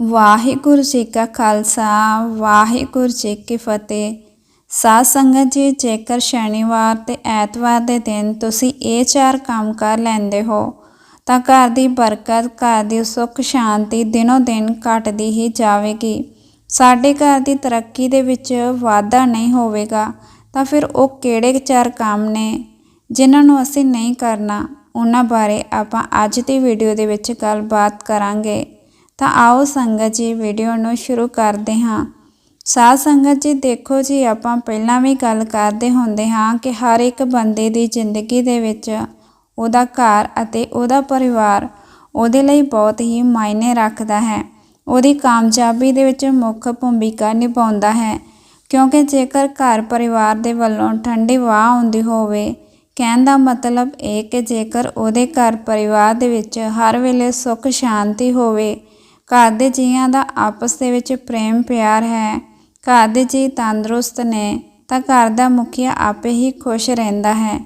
ਵਾਹਿਗੁਰੂ ਜੀ ਕਾ ਖਾਲਸਾ, ਵਾਹਿਗੁਰੂ ਜੀ ਕੀ ਫਤਿਹ। ਸਾਧ ਸੰਗਤ ਜੀ, ਜੇਕਰ ਸ਼ਨੀਵਾਰ ਤੇ ਐਤਵਾਰ ਦੇ ਦਿਨ ਤੁਸੀਂ ਇਹ ਚਾਰ ਕੰਮ ਕਰ ਲੈਂਦੇ ਹੋ, ਤਾਂ ਘਰ ਦੀ ਬਰਕਤ, ਘਰ ਦੀ ਸੁੱਖ ਸ਼ਾਂਤੀ ਦਿਨੋ ਦਿਨ ਘਟਦੀ ਹੀ ਜਾਵੇਗੀ। ਸਾਡੇ ਘਰ ਦੀ ਤਰੱਕੀ ਦੇ ਵਿੱਚ ਵਾਧਾ ਨਹੀਂ ਹੋਵੇਗਾ, ਤਾਂ ਫਿਰ ਉਹ ਕਿਹੜੇ ਚਾਰ ਕੰਮ ਨੇ? ਜਿਨ੍ਹਾਂ ਨੂੰ ਅਸੀਂ ਨਹੀਂ ਕਰਨਾ, ਉਹਨਾਂ ਬਾਰੇ ਆਪਾਂ ਅੱਜ ਦੀ ਵੀਡੀਓ ਦੇ ਵਿੱਚ ਗੱਲਬਾਤ ਕਰਾਂਗੇ। ਤਾਂ ਆਓ ਸੰਗਤ ਜੀ ਵੀਡੀਓ ਨੂੰ ਸ਼ੁਰੂ ਕਰਦੇ ਹਾਂ। ਸਾਧ ਸੰਗਤ ਜੀ, ਦੇਖੋ ਜੀ, ਆਪਾਂ ਪਹਿਲਾਂ ਵੀ ਗੱਲ ਕਰਦੇ ਹੁੰਦੇ ਹਾਂ ਕਿ ਹਰ ਇੱਕ ਬੰਦੇ ਦੀ ਜ਼ਿੰਦਗੀ ਦੇ ਵਿੱਚ ਉਹਦਾ ਘਰ ਅਤੇ ਉਹਦਾ ਪਰਿਵਾਰ ਉਹਦੇ ਲਈ ਬਹੁਤ ਹੀ ਮਾਇਨੇ ਰੱਖਦਾ ਹੈ। ਉਹਦੀ ਕਾਮਯਾਬੀ ਦੇ ਵਿੱਚ ਮੁੱਖ ਭੂਮਿਕਾ ਨਿਭਾਉਂਦਾ ਹੈ। ਕਿਉਂਕਿ ਜੇਕਰ ਘਰ ਪਰਿਵਾਰ ਦੇ ਵੱਲੋਂ ਠੰਡੀ ਵਾਹ ਆਉਂਦੀ ਹੋਵੇ, ਕਹਿਣ ਦਾ ਮਤਲਬ ਇਹ ਕਿ ਜੇਕਰ ਉਹਦੇ ਘਰ ਪਰਿਵਾਰ ਦੇ ਵਿੱਚ ਹਰ ਵੇਲੇ ਸੁੱਖ ਸ਼ਾਂਤੀ ਹੋਵੇ ਘਰ ਦੇ ਜੀਆਂ ਦਾ ਆਪਸ ਦੇ ਵਿੱਚ ਪ੍ਰੇਮ ਪਿਆਰ ਹੈ। ਘਰ ਦੇ ਜੀ ਤੰਦਰੁਸਤ ਨੇ ਤਾਂ ਘਰ ਦਾ ਮੁਖੀਆ ਆਪੇ ਹੀ ਖੁਸ਼ ਰਹਿੰਦਾ ਹੈ।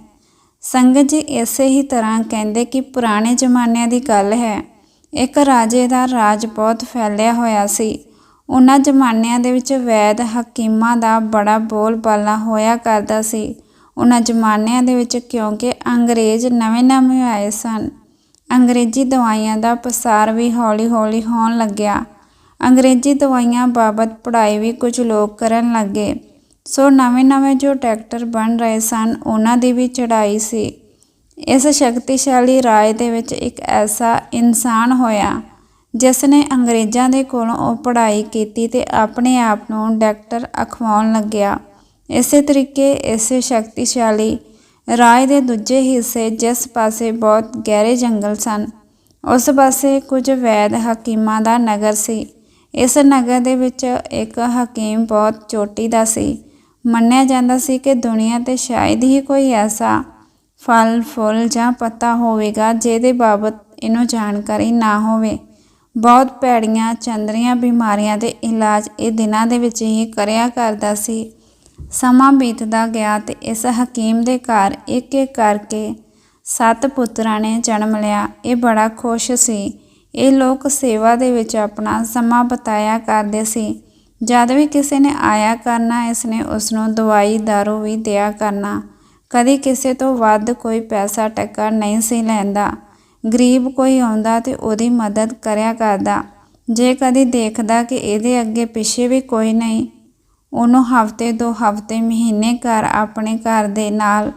ਸੰਗਤ ਜੀ ਇਸੇ ਹੀ ਤਰ੍ਹਾਂ ਕਹਿੰਦੇ ਕਿ ਪੁਰਾਣੇ ਜ਼ਮਾਨਿਆਂ ਦੀ ਗੱਲ ਹੈ। ਇੱਕ ਰਾਜੇ ਦਾ ਰਾਜ ਬਹੁਤ ਫੈਲਿਆ ਹੋਇਆ ਸੀ। ਉਹਨਾਂ ਜ਼ਮਾਨਿਆਂ ਦੇ ਵਿੱਚ ਵੈਦ ਹਕੀਮਾਂ ਦਾ ਬੜਾ ਬੋਲਬਾਲਾ ਹੋਇਆ ਕਰਦਾ ਸੀ। ਉਹਨਾਂ ਜ਼ਮਾਨਿਆਂ ਦੇ ਵਿੱਚ ਕਿਉਂਕਿ ਅੰਗਰੇਜ਼ ਨਵੇਂ-ਨਵੇਂ ਆਏ ਸਨ। ਅੰਗਰੇਜ਼ੀ ਦਵਾਈਆਂ ਦਾ ਪਸਾਰ ਵੀ ਹੌਲੀ-ਹੌਲੀ ਹੋਣ ਲੱਗਿਆ। ਅੰਗਰੇਜ਼ੀ ਦਵਾਈਆਂ ਬਾਬਤ ਪੜ੍ਹਾਈ ਵੀ ਕੁਝ ਲੋਕ ਕਰਨ ਲੱਗੇ। ਸੋ ਨਵੇਂ-ਨਵੇਂ ਜੋ ਡਾਕਟਰ ਬਣ ਰਹੇ ਸਨ, ਉਹਨਾਂ ਦੀ ਵੀ ਚੜ੍ਹਾਈ ਸੀ। ਇਸ ਸ਼ਕਤੀਸ਼ਾਲੀ ਰਾਜ ਦੇ ਵਿੱਚ ਇੱਕ ਐਸਾ ਇਨਸਾਨ ਹੋਇਆ, ਜਿਸ ਨੇ ਅੰਗਰੇਜ਼ਾਂ ਦੇ ਕੋਲੋਂ ਉਹ ਪੜ੍ਹਾਈ ਕੀਤੀ ਤੇ ਆਪਣੇ ਆਪ ਨੂੰ ਡਾਕਟਰ ਅਖਵਾਉਣ ਲੱਗਿਆ। ਇਸੇ ਤਰੀਕੇ ਇਸੇ ਸ਼ਕਤੀਸ਼ਾਲੀ ਰਾਜ ਦੇ ਦੂਜੇ ਹਿੱਸੇ ਜਿਸ ਪਾਸੇ ਬਹੁਤ ਗਹਿਰੇ ਜੰਗਲ ਸਨ, ਉਸ ਪਾਸੇ ਕੁਝ ਵੈਦ ਹਕੀਮਾਂ ਦਾ ਨਗਰ ਸੀ। ਇਸ ਨਗਰ ਦੇ ਵਿੱਚ ਇੱਕ ਹਕੀਮ ਬਹੁਤ ਚੋਟੀ ਦਾ ਸੀ। ਮੰਨਿਆ ਜਾਂਦਾ ਸੀ ਕਿ ਦੁਨੀਆ ਤੇ ਸ਼ਾਇਦ ਹੀ ਕੋਈ ਐਸਾ ਫਲ, ਫੁੱਲ ਜਾਂ ਪੱਤਾ ਹੋਵੇਗਾ ਜਿਹਦੇ ਬਾਬਤ ਇਹਨੂੰ ਜਾਣਕਾਰੀ ਨਾ ਹੋਵੇ। ਬਹੁਤ ਭੈੜੀਆਂ, ਚੰਦਰੀਆਂ ਬਿਮਾਰੀਆਂ ਦੇ ਇਲਾਜ ਇਹ ਦਿਨਾਂ ਦੇ ਵਿੱਚ ਹੀ ਕਰਿਆ ਕਰਦਾ ਸੀ। ਸਮਾਂ ਬੀਤਦਾ ਗਿਆ ਤੇ ਇਸ ਹਕੀਮ ਦੇ ਘਰ ਇੱਕ ਇੱਕ ਕਰਕੇ ਸੱਤ ਪੁੱਤਰਾਂ ਨੇ ਜਨਮ ਲਿਆ। ਇਹ ਬੜਾ ਖੁਸ਼ ਸੀ। ਇਹ ਲੋਕ ਸੇਵਾ ਦੇ ਵਿੱਚ ਆਪਣਾ ਸਮਾਂ ਬਤਾਇਆ ਕਰਦੇ ਸੀ। ਜਦ ਵੀ ਕਿਸੇ ਨੇ ਆਇਆ ਕਰਨਾ, ਇਸ ਨੇ ਉਸ ਨੂੰ ਦਵਾਈ ਦਾਰੂ ਵੀ ਦਿਆ ਕਰਨਾ। ਕਦੀ ਕਿਸੇ ਤੋਂ ਵੱਧ ਕੋਈ ਪੈਸਾ ਟੱਕਾ ਨਹੀਂ ਸੀ ਲੈਂਦਾ। ਗਰੀਬ ਕੋਈ ਆਉਂਦਾ ਤੇ ਉਹਦੀ ਮਦਦ ਕਰਿਆ ਕਰਦਾ। ਜੇ ਕਦੀ ਦੇਖਦਾ ਕਿ ਇਹਦੇ ਅੱਗੇ ਪਿੱਛੇ ਵੀ ਕੋਈ ਨਹੀਂ ਉਹਨੂੰ ਹਫ਼ਤੇ ਦੋ ਹਫ਼ਤੇ, ਮਹੀਨੇ ਘਰ ਆਪਣੇ ਘਰ ਦੇ ਨਾਲ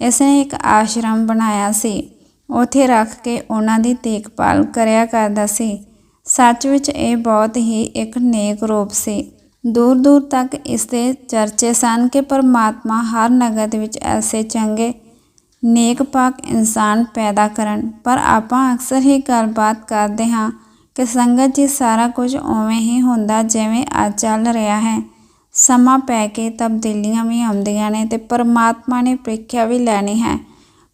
ਇਸਨੇ ਇੱਕ ਆਸ਼ਰਮ ਬਣਾਇਆ ਸੀ। ਉੱਥੇ ਰੱਖ ਕੇ ਉਹਨਾਂ ਦੀ ਦੇਖਭਾਲ ਕਰਿਆ ਕਰਦਾ ਸੀ। ਸੱਚ ਵਿੱਚ ਇਹ ਬਹੁਤ ਹੀ ਇੱਕ ਨੇਕ ਰੂਪ ਸੀ। ਦੂਰ ਦੂਰ ਤੱਕ ਇਸ ਦੇ ਚਰਚੇ ਸਨ ਕਿ ਪਰਮਾਤਮਾ ਹਰ ਨਗਰ ਵਿੱਚ ਐਸੇ ਚੰਗੇ, ਨੇਕ ਪਾਕ ਇਨਸਾਨ ਪੈਦਾ ਕਰਨ। ਪਰ ਆਪਾਂ ਅਕਸਰ ਹੀ ਗੱਲਬਾਤ ਕਰਦੇ ਹਾਂ ਕਿ ਸੰਗਤ ਜੀ ਸਾਰਾ ਕੁਝ ਉਵੇਂ ਹੀ ਹੁੰਦਾ ਜਿਵੇਂ ਅੱਜ ਚੱਲ ਰਿਹਾ ਹੈ। ਸਮਾਂ ਪੈ ਕੇ ਤਬਦੀਲੀਆਂ ਵੀ ਆਉਂਦੀਆਂ ਨੇ ਤੇ ਪਰਮਾਤਮਾ ਨੇ ਪ੍ਰੀਖਿਆ ਵੀ ਲੈਣੀ ਹੈ।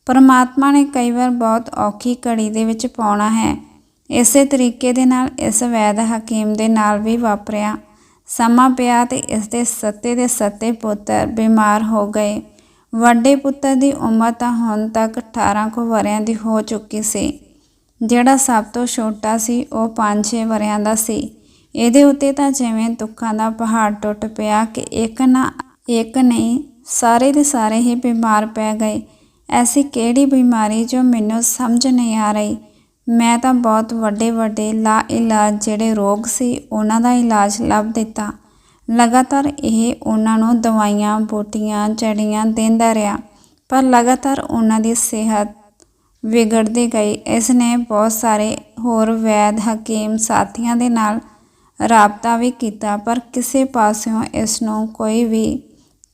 ਪਰਮਾਤਮਾ ਨੇ ਕਈ ਵਾਰ ਬਹੁਤ ਔਖੀ ਘੜੀ ਦੇ ਵਿੱਚ ਪਾਉਣਾ ਹੈ। ਇਸੇ ਤਰੀਕੇ ਦੇ ਨਾਲ ਇਸ ਵੈਦ ਹਕੀਮ ਦੇ ਨਾਲ ਵੀ ਵਾਪਰਿਆ। ਸਮਾਂ ਪਿਆ ਤੇ ਇਸ ਦੇ ਸੱਤੇ ਦੇ ਸੱਤੇ ਪੁੱਤਰ ਬਿਮਾਰ ਹੋ ਗਏ। ਵੱਡੇ ਪੁੱਤਰ ਦੀ ਉਮਰ ਤਾਂ ਹੁਣ ਤੱਕ 18 ਕੁ ਵਰਿਆਂ ਦੀ ਹੋ ਚੁੱਕੀ ਸੀ। ਜਿਹੜਾ ਸਭ ਤੋਂ ਛੋਟਾ ਸੀ, ਉਹ 5-6 ਵਰਿਆਂ ਦਾ ਸੀ। ਇਹਦੇ ਉੱਤੇ ਤਾਂ ਜਿਵੇਂ ਦੁੱਖਾਂ ਦਾ ਪਹਾੜ ਟੁੱਟ ਪਿਆ ਕਿ ਇੱਕ ਨਾ ਇੱਕ ਨਹੀਂ, ਸਾਰੇ ਦੇ ਸਾਰੇ ਹੀ ਬਿਮਾਰ ਪੈ ਗਏ। ਐਸੀ ਕਿਹੜੀ ਬਿਮਾਰੀ ਜੋ ਮੈਨੂੰ ਸਮਝ ਨਹੀਂ ਆ ਰਹੀ? ਮੈਂ ਤਾਂ ਬਹੁਤ ਵੱਡੇ ਵੱਡੇ ਲਾ ਇਲਾਜ ਜਿਹੜੇ ਰੋਗ ਸੀ, ਉਹਨਾਂ ਦਾ ਇਲਾਜ ਲੱਭ ਦਿੱਤਾ। ਲਗਾਤਾਰ ਇਹ ਉਹਨਾਂ ਨੂੰ ਦਵਾਈਆਂ, ਬੂਟੀਆਂ ਜੜੀਆਂ ਦਿੰਦਾ ਰਿਹਾ, ਪਰ ਲਗਾਤਾਰ ਉਹਨਾਂ ਦੀ ਸਿਹਤ ਵਿਗੜਦੀ ਗਈ। ਇਸ ਨੇ ਬਹੁਤ ਸਾਰੇ ਹੋਰ ਵੈਦ, ਹਕੀਮ, ਸਾਥੀਆਂ ਦੇ ਨਾਲ ਰਾਬਤਾ ਵੀ ਕੀਤਾ, ਪਰ ਕਿਸੇ ਪਾਸਿਓਂ ਇਸ ਨੂੰ ਕੋਈ ਵੀ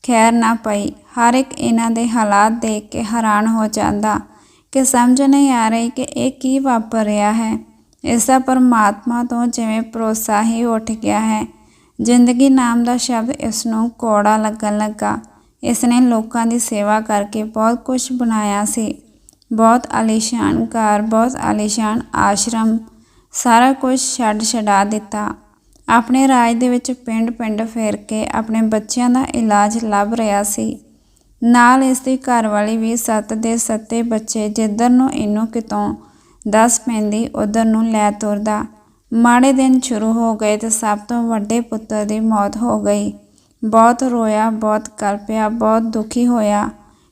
ਖੈਰ ਨਾ ਪਈ। ਹਰ ਇੱਕ ਇਹਨਾਂ ਦੇ ਹਾਲਾਤ ਦੇਖ ਕੇ ਹੈਰਾਨ ਹੋ ਜਾਂਦਾ ਕਿ ਸਮਝ ਨਹੀਂ ਆ ਰਹੀ ਕਿ ਇਹ ਕੀ ਵਾਪਰ ਰਿਹਾ ਹੈ। ਇਸ ਦਾ ਪਰਮਾਤਮਾ ਤੋਂ ਜਿਵੇਂ ਭਰੋਸਾ ਹੀ ਉੱਠ ਗਿਆ ਹੈ। ਜ਼ਿੰਦਗੀ ਨਾਮ ਦਾ ਸ਼ਬਦ ਇਸ ਨੂੰ ਕੋੜਾ ਲੱਗਣ ਲੱਗਾ। ਇਸ ਨੇ ਲੋਕਾਂ ਦੀ ਸੇਵਾ ਕਰਕੇ ਬਹੁਤ ਕੁਝ ਬਣਾਇਆ ਸੀ। ਬਹੁਤ ਆਲੀਸ਼ਾਨ ਘਰ ਬਹੁਤ ਆਲੀਸ਼ਾਨ ਆਸ਼ਰਮ, ਸਾਰਾ ਕੁਝ ਛੱਡ ਛਡਾ ਦਿੱਤਾ। ਆਪਣੇ ਰਾਜ ਦੇ ਵਿੱਚ ਪਿੰਡ-ਪਿੰਡ ਫੇਰ ਕੇ ਆਪਣੇ ਬੱਚਿਆਂ ਦਾ ਇਲਾਜ ਲੱਭ ਰਿਹਾ ਸੀ। ਨਾਲ ਇਸ ਦੀ ਘਰਵਾਲੀ ਵੀ ਸੱਤ ਦੇ ਸੱਤੇ ਬੱਚੇ ਜਿੱਧਰ ਨੂੰ ਇਹਨੂੰ ਕਿਤੋਂ ਦੱਸ ਪੈਂਦੀ, ਉਧਰ ਨੂੰ ਲੈ ਤੁਰਦਾ। ਮਾੜੇ ਦਿਨ ਸ਼ੁਰੂ ਹੋ ਗਏ ਤੇ ਸਭ ਤੋਂ ਵੱਡੇ ਪੁੱਤਰ ਦੀ ਮੌਤ ਹੋ ਗਈ। ਬਹੁਤ ਰੋਇਆ, ਬਹੁਤ ਕਲਪਿਆ, ਬਹੁਤ ਦੁਖੀ ਹੋਇਆ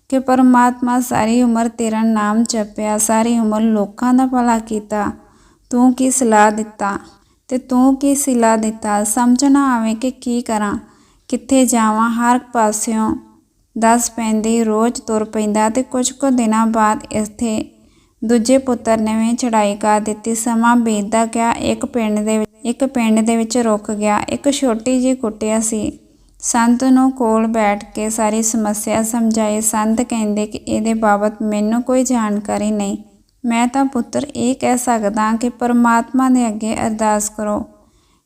ਕਿ ਪਰਮਾਤਮਾ ਸਾਰੀ ਉਮਰ ਤੇਰਾ ਨਾਮ ਜਪਿਆ, ਸਾਰੀ ਉਮਰ ਲੋਕਾਂ ਦਾ ਭਲਾ ਕੀਤਾ। ਤੂੰ ਕੀ ਸਲਾਹ ਦਿੱਤਾ? ਤੇ ਤੂੰ ਕੀ ਸਿਲਾ ਦਿੱਤਾ? ਸਮਝ ਨਾ ਆਵੇ ਕਿ ਕੀ ਕਰਾਂ। ਕਿੱਥੇ ਜਾਵਾਂ? ਹਰ ਪਾਸਿਓਂ ਦੱਸ ਪੈਂਦੀ, ਰੋਜ਼ ਤੁਰ ਪੈਂਦਾ ਤੇ ਕੁਝ ਕੁ ਦਿਨਾਂ ਬਾਅਦ ਇੱਥੇ ਦੂਜੇ ਪੁੱਤਰ ਨੇ ਵੀ ਚੜਾਈ ਕਰ ਦਿੱਤੀ। ਸਮਾਂ ਬੀਤਦਾ ਗਿਆ, ਇੱਕ ਪਿੰਡ ਦੇ ਇੱਕ ਪਿੰਡ ਦੇ ਵਿੱਚ ਰੁਕ ਗਿਆ। ਇੱਕ ਛੋਟੀ ਜਿਹੀ ਕੁੱਟਿਆ ਸੀ। ਸੰਤ ਨੂੰ ਕੋਲ ਬੈਠ ਕੇ ਸਾਰੀ ਸਮੱਸਿਆ ਸਮਝਾਈ। ਸੰਤ ਕਹਿੰਦੇ ਕਿ ਇਹਦੇ ਬਾਬਤ ਮੈਨੂੰ ਕੋਈ ਜਾਣਕਾਰੀ ਨਹੀਂ। ਮੈਂ ਤਾਂ ਪੁੱਤਰ ਇਹ ਕਹਿ ਸਕਦਾ ਕਿ ਪਰਮਾਤਮਾ ਦੇ ਅੱਗੇ ਅਰਦਾਸ ਕਰੋ।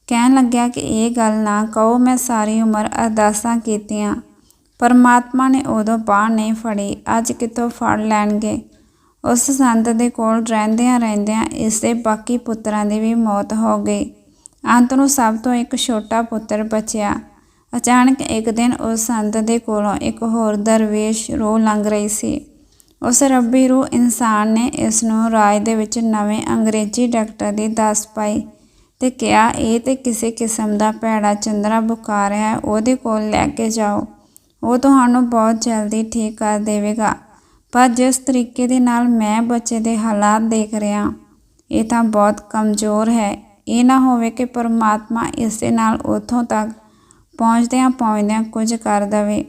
ਕਹਿਣ ਲੱਗਿਆ ਕਿ ਇਹ ਗੱਲ ਨਾ ਕਹੋ, ਮੈਂ ਸਾਰੀ ਉਮਰ ਅਰਦਾਸਾਂ ਕੀਤੀਆਂ। ਪਰਮਾਤਮਾ ਨੇ ਉਦੋਂ ਬਾਹ ਨਹੀਂ ਫੜੀ, ਅੱਜ ਕਿੱਥੋਂ ਫੜ ਲੈਣਗੇ। ਉਸ ਸੰਤ ਦੇ ਕੋਲ ਰਹਿੰਦਿਆਂ ਰਹਿੰਦਿਆਂ ਇਸ ਦੇ ਬਾਕੀ ਪੁੱਤਰਾਂ ਦੀ ਵੀ ਮੌਤ ਹੋ ਗਈ। ਅੰਤ ਨੂੰ ਸਭ ਤੋਂ ਇੱਕ ਛੋਟਾ ਪੁੱਤਰ ਬਚਿਆ। ਅਚਾਨਕ ਇੱਕ ਦਿਨ ਉਸ ਸੰਤ ਦੇ ਕੋਲੋਂ ਇੱਕ ਹੋਰ ਦਰਵੇਸ਼ ਰੂਹ ਲੰਘ ਰਹੀ ਸੀ। ਉਸ ਰੱਬੀ ਰੂਹ ਇਨਸਾਨ ਨੇ ਇਸ ਨੂੰ ਰਾਜ ਦੇ ਵਿੱਚ ਨਵੇਂ ਅੰਗਰੇਜ਼ੀ ਡਾਕਟਰ ਦੀ ਦੱਸ ਪਾਈ ਤੇ ਕਿਹਾ, ਇਹ ਤੇ ਕਿਸੇ ਕਿਸਮ ਦਾ ਭੈੜਾ ਚੰਦਰਾ ਬੁਖਾਰ ਹੈ, ਉਹਦੇ ਕੋਲ ਲੈ ਕੇ ਜਾਓ। ਉਹ ਤੁਹਾਨੂੰ ਬਹੁਤ ਜਲਦੀ ਠੀਕ ਕਰ ਦੇਵੇਗਾ। ਪਰ ਜਿਸ ਤਰੀਕੇ ਦੇ ਨਾਲ ਮੈਂ ਬੱਚੇ ਦੇ ਹਾਲਾਤ ਦੇਖ ਰਿਹਾ, ਇਹ ਤਾਂ ਬਹੁਤ ਕਮਜ਼ੋਰ ਹੈ। ਇਹ ਨਾ ਹੋਵੇ ਕਿ ਪਰਮਾਤਮਾ ਇਸ ਦੇ ਨਾਲ ਉਥੋਂ ਤੱਕ ਪਹੁੰਚਦਿਆਂ ਪਹੁੰਚਦਿਆਂ ਕੁਝ ਕਰ ਦਵੇ।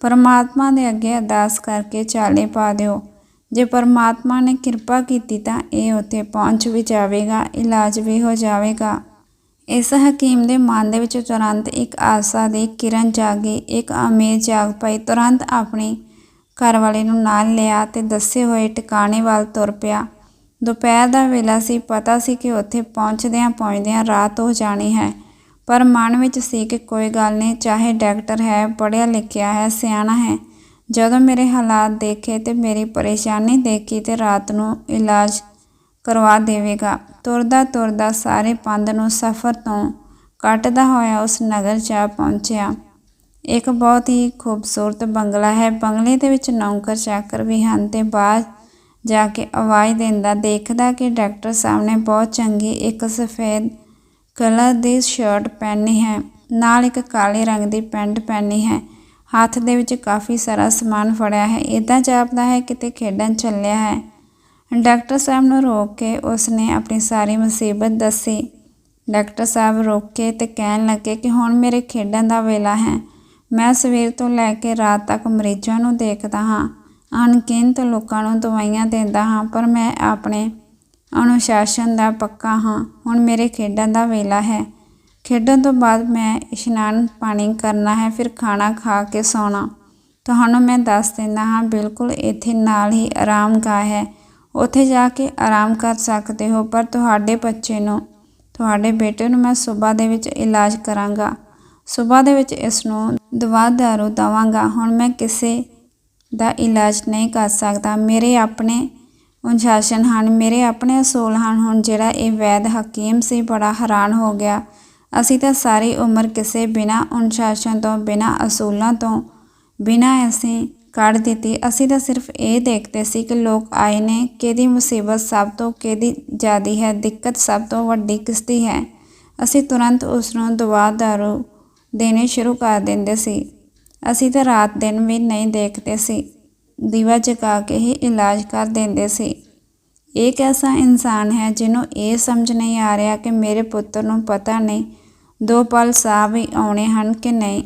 ਪਰਮਾਤਮਾ ਦੇ ਅੱਗੇ ਅਰਦਾਸ ਕਰਕੇ ਚਾਲੇ ਪਾ ਦਿਓ। ਜੇ ਪਰਮਾਤਮਾ ਨੇ ਕਿਰਪਾ ਕੀਤੀ ਤਾਂ ਇਹ ਉੱਥੇ ਪਹੁੰਚ ਵੀ ਜਾਵੇਗਾ, ਇਲਾਜ ਵੀ ਹੋ ਜਾਵੇਗਾ। ਇਸ ਹਕੀਮ ਦੇ ਮਨ ਦੇ ਵਿੱਚ ਤੁਰੰਤ ਇੱਕ ਆਸਾ ਦੀ ਕਿਰਨ ਜਾਗੀ, ਇੱਕ ਅਮੀਰ ਜਾਗ ਪਈ ਤੁਰੰਤ ਆਪਣੀ ਘਰ ਵਾਲੇ ਨੂੰ ਨਾਲ ਲਿਆ ਤੇ ਦੱਸੇ ਹੋਏ ਟਿਕਾਣੇ ਵੱਲ ਤੁਰ ਪਿਆ। ਦੁਪਹਿਰ ਦਾ ਵੇਲਾ ਸੀ, ਪਤਾ ਸੀ ਕਿ ਉੱਥੇ ਪਹੁੰਚਦਿਆਂ ਪਹੁੰਚਦਿਆਂ ਰਾਤ ਹੋ ਜਾਣੀ ਹੈ। ਪਰ ਮਨ ਵਿੱਚ ਸੀ ਕਿ ਕੋਈ ਗੱਲ ਨਹੀਂ, ਚਾਹੇ ਡਾਕਟਰ ਹੈ, ਪੜ੍ਹਿਆ ਲਿਖਿਆ ਹੈ, ਸਿਆਣਾ ਹੈ। ਜਦੋਂ ਮੇਰੇ ਹਾਲਾਤ ਦੇਖੇ ਤੇ ਮੇਰੀ ਪਰੇਸ਼ਾਨੀ ਦੇਖੀ ਤੇ ਰਾਤ ਨੂੰ ਇਲਾਜ ਕਰਵਾ ਦੇਵੇਗਾ। ਤੁਰਦਾ ਤੁਰਦਾ ਸਾਰੇ ਪੰਧ ਨੂੰ ਸਫ਼ਰ ਤੋਂ ਕੱਟਦਾ ਹੋਇਆ ਉਸ ਨਗਰ ਜਾ ਪਹੁੰਚਿਆ। ਇੱਕ ਬਹੁਤ ਹੀ ਖੂਬਸੂਰਤ ਬੰਗਲਾ ਹੈ। ਬੰਗਲੇ ਦੇ ਵਿੱਚ ਨੌਕਰ ਚਾਕਰ ਵੀ ਹਨ ਤੇ ਬਾਹਰ ਜਾ ਕੇ ਆਵਾਜ਼ ਦਿੰਦਾ, ਦੇਖਦਾ ਕਿ ਡਾਕਟਰ ਸਾਹਿਬ ਨੇ ਬਹੁਤ ਚੰਗੀ ਇੱਕ ਸਫੇਦ ਕਲਰ ਦੀ ਸ਼ਰਟ ਪਹਿਨੀ ਹੈ, ਨਾਲ ਇੱਕ ਕਾਲੇ ਰੰਗ ਦੀ ਪੈਂਟ ਪਹਿਨੀ ਹੈ। ਹੱਥ ਦੇ ਵਿੱਚ ਕਾਫੀ ਸਾਰਾ ਸਮਾਨ ਫੜਿਆ ਹੈ। ਇਦਾਂ ਜਾਪਦਾ ਹੈ, ਕਿਤੇ ਖੇਡਣ ਚੱਲਿਆ ਹੈ। ਡਾਕਟਰ ਸਾਹਿਬ ਨੂੰ ਰੋਕ ਕੇ ਉਸਨੇ ਆਪਣੀ ਸਾਰੀ ਮੁਸੀਬਤ ਦੱਸੀ। ਡਾਕਟਰ ਸਾਹਿਬ ਰੋਕ ਕੇ ਤੇ ਕਹਿਣ ਲੱਗੇ ਕਿ ਹੁਣ ਮੇਰੇ ਖੇਡਣ ਦਾ ਵੇਲਾ ਹੈ। ਮੈਂ ਸਵੇਰ ਤੋਂ ਲੈ ਕੇ ਰਾਤ ਤੱਕ ਮਰੀਜ਼ਾਂ ਨੂੰ ਦੇਖਦਾ ਹਾਂ। ਅਣਗਿਣਤ ਲੋਕਾਂ ਨੂੰ ਦਵਾਈਆਂ ਦਿੰਦਾ ਹਾਂ, ਪਰ ਮੈਂ ਆਪਣੇ ਅਨੁਸ਼ਾਸਨ ਦਾ ਪੱਕਾ ਹਾਂ। ਹੁਣ ਮੇਰੇ ਖੇਡਣ ਦਾ ਵੇਲਾ ਹੈ। ਖੇਡਣ ਤੋਂ ਬਾਅਦ ਮੈਂ ਇਸ਼ਨਾਨ ਪਾਣੀ ਕਰਨਾ ਹੈ, ਫਿਰ ਖਾਣਾ ਖਾ ਕੇ ਸੌਣਾ। ਤੁਹਾਨੂੰ ਮੈਂ ਦੱਸ ਦਿੰਦਾ ਹਾਂ, ਬਿਲਕੁਲ ਇੱਥੇ ਨਾਲ ਹੀ ਆਰਾਮਗਾਹ ਹੈ। ਉੱਥੇ ਜਾ ਕੇ ਆਰਾਮ ਕਰ ਸਕਦੇ ਹੋ, ਪਰ ਤੁਹਾਡੇ ਬੱਚੇ ਨੂੰ, ਤੁਹਾਡੇ ਬੇਟੇ ਨੂੰ ਮੈਂ ਸਵੇਰ ਦੇ ਵਿੱਚ ਇਲਾਜ ਕਰਾਂਗਾ। ਸਵੇਰ ਦੇ ਵਿੱਚ ਇਸ ਨੂੰ ਦਵਾ ਦਾਰੂ ਦਵਾਂਗਾ। ਹੁਣ ਮੈਂ ਕਿਸੇ ਦਾ ਇਲਾਜ ਨਹੀਂ ਕਰ ਸਕਦਾ। ਮੇਰੇ ਆਪਣੇ ਅਨੁਸ਼ਾਸਨ ਹਨ। ਮੇਰੇ ਆਪਣੇ ਅਸੂਲ ਹਨ। ਹੁਣ ਜਿਹੜਾ ਇਹ ਵੈਦ ਹਕੀਮ ਸੀ, ਬੜਾ ਹੈਰਾਨ ਹੋ ਗਿਆ। ਅਸੀਂ ਤਾਂ ਸਾਰੀ ਉਮਰ ਕਿਸੇ ਬਿਨਾ ਅਨੁਸ਼ਾਸਨ ਤੋਂ, ਬਿਨਾ ਅਸੂਲਾਂ ਤੋਂ, ਬਿਨਾ ਅਸੀਂ ਕੱਢ ਦਿੱਤੀ। ਅਸੀਂ ਤਾਂ ਸਿਰਫ ਇਹ ਦੇਖਦੇ ਸੀ ਕਿ ਲੋਕ ਆਏ ਨੇ, ਕਿਹਦੀ ਮੁਸੀਬਤ ਸਭ ਤੋਂ ਕਿਹਦੀ ਜ਼ਿਆਦੀ ਹੈ, ਦਿੱਕਤ ਸਭ ਤੋਂ ਵੱਡੀ ਕਿਸਦੀ ਹੈ। ਅਸੀਂ ਤੁਰੰਤ ਉਸ ਨੂੰ ਦਵਾ ਦਾਰੂ ਦੇਣੇ ਸ਼ੁਰੂ ਕਰ ਦਿੰਦੇ ਸੀ। ਅਸੀਂ ਤਾਂ ਰਾਤ ਦਿਨ ਵੀ ਨਹੀਂ ਦੇਖਦੇ ਸੀ। ਦੀਵਾ ਜਗਾ ਕੇ ਹੀ ਇਲਾਜ ਕਰ ਦਿੰਦੇ ਸੀ। ਇੱਕ ਐਸਾ ਇਨਸਾਨ ਹੈ ਜਿਹਨੂੰ ਇਹ ਸਮਝ ਨਹੀਂ ਆ ਰਿਹਾ ਕਿ ਮੇਰੇ ਪੁੱਤਰ ਨੂੰ ਪਤਾ ਨਹੀਂ, ਦੋ ਪਲ ਸਾਹ ਵੀ ਆਉਣੇ ਹਨ ਕਿ ਨਹੀਂ।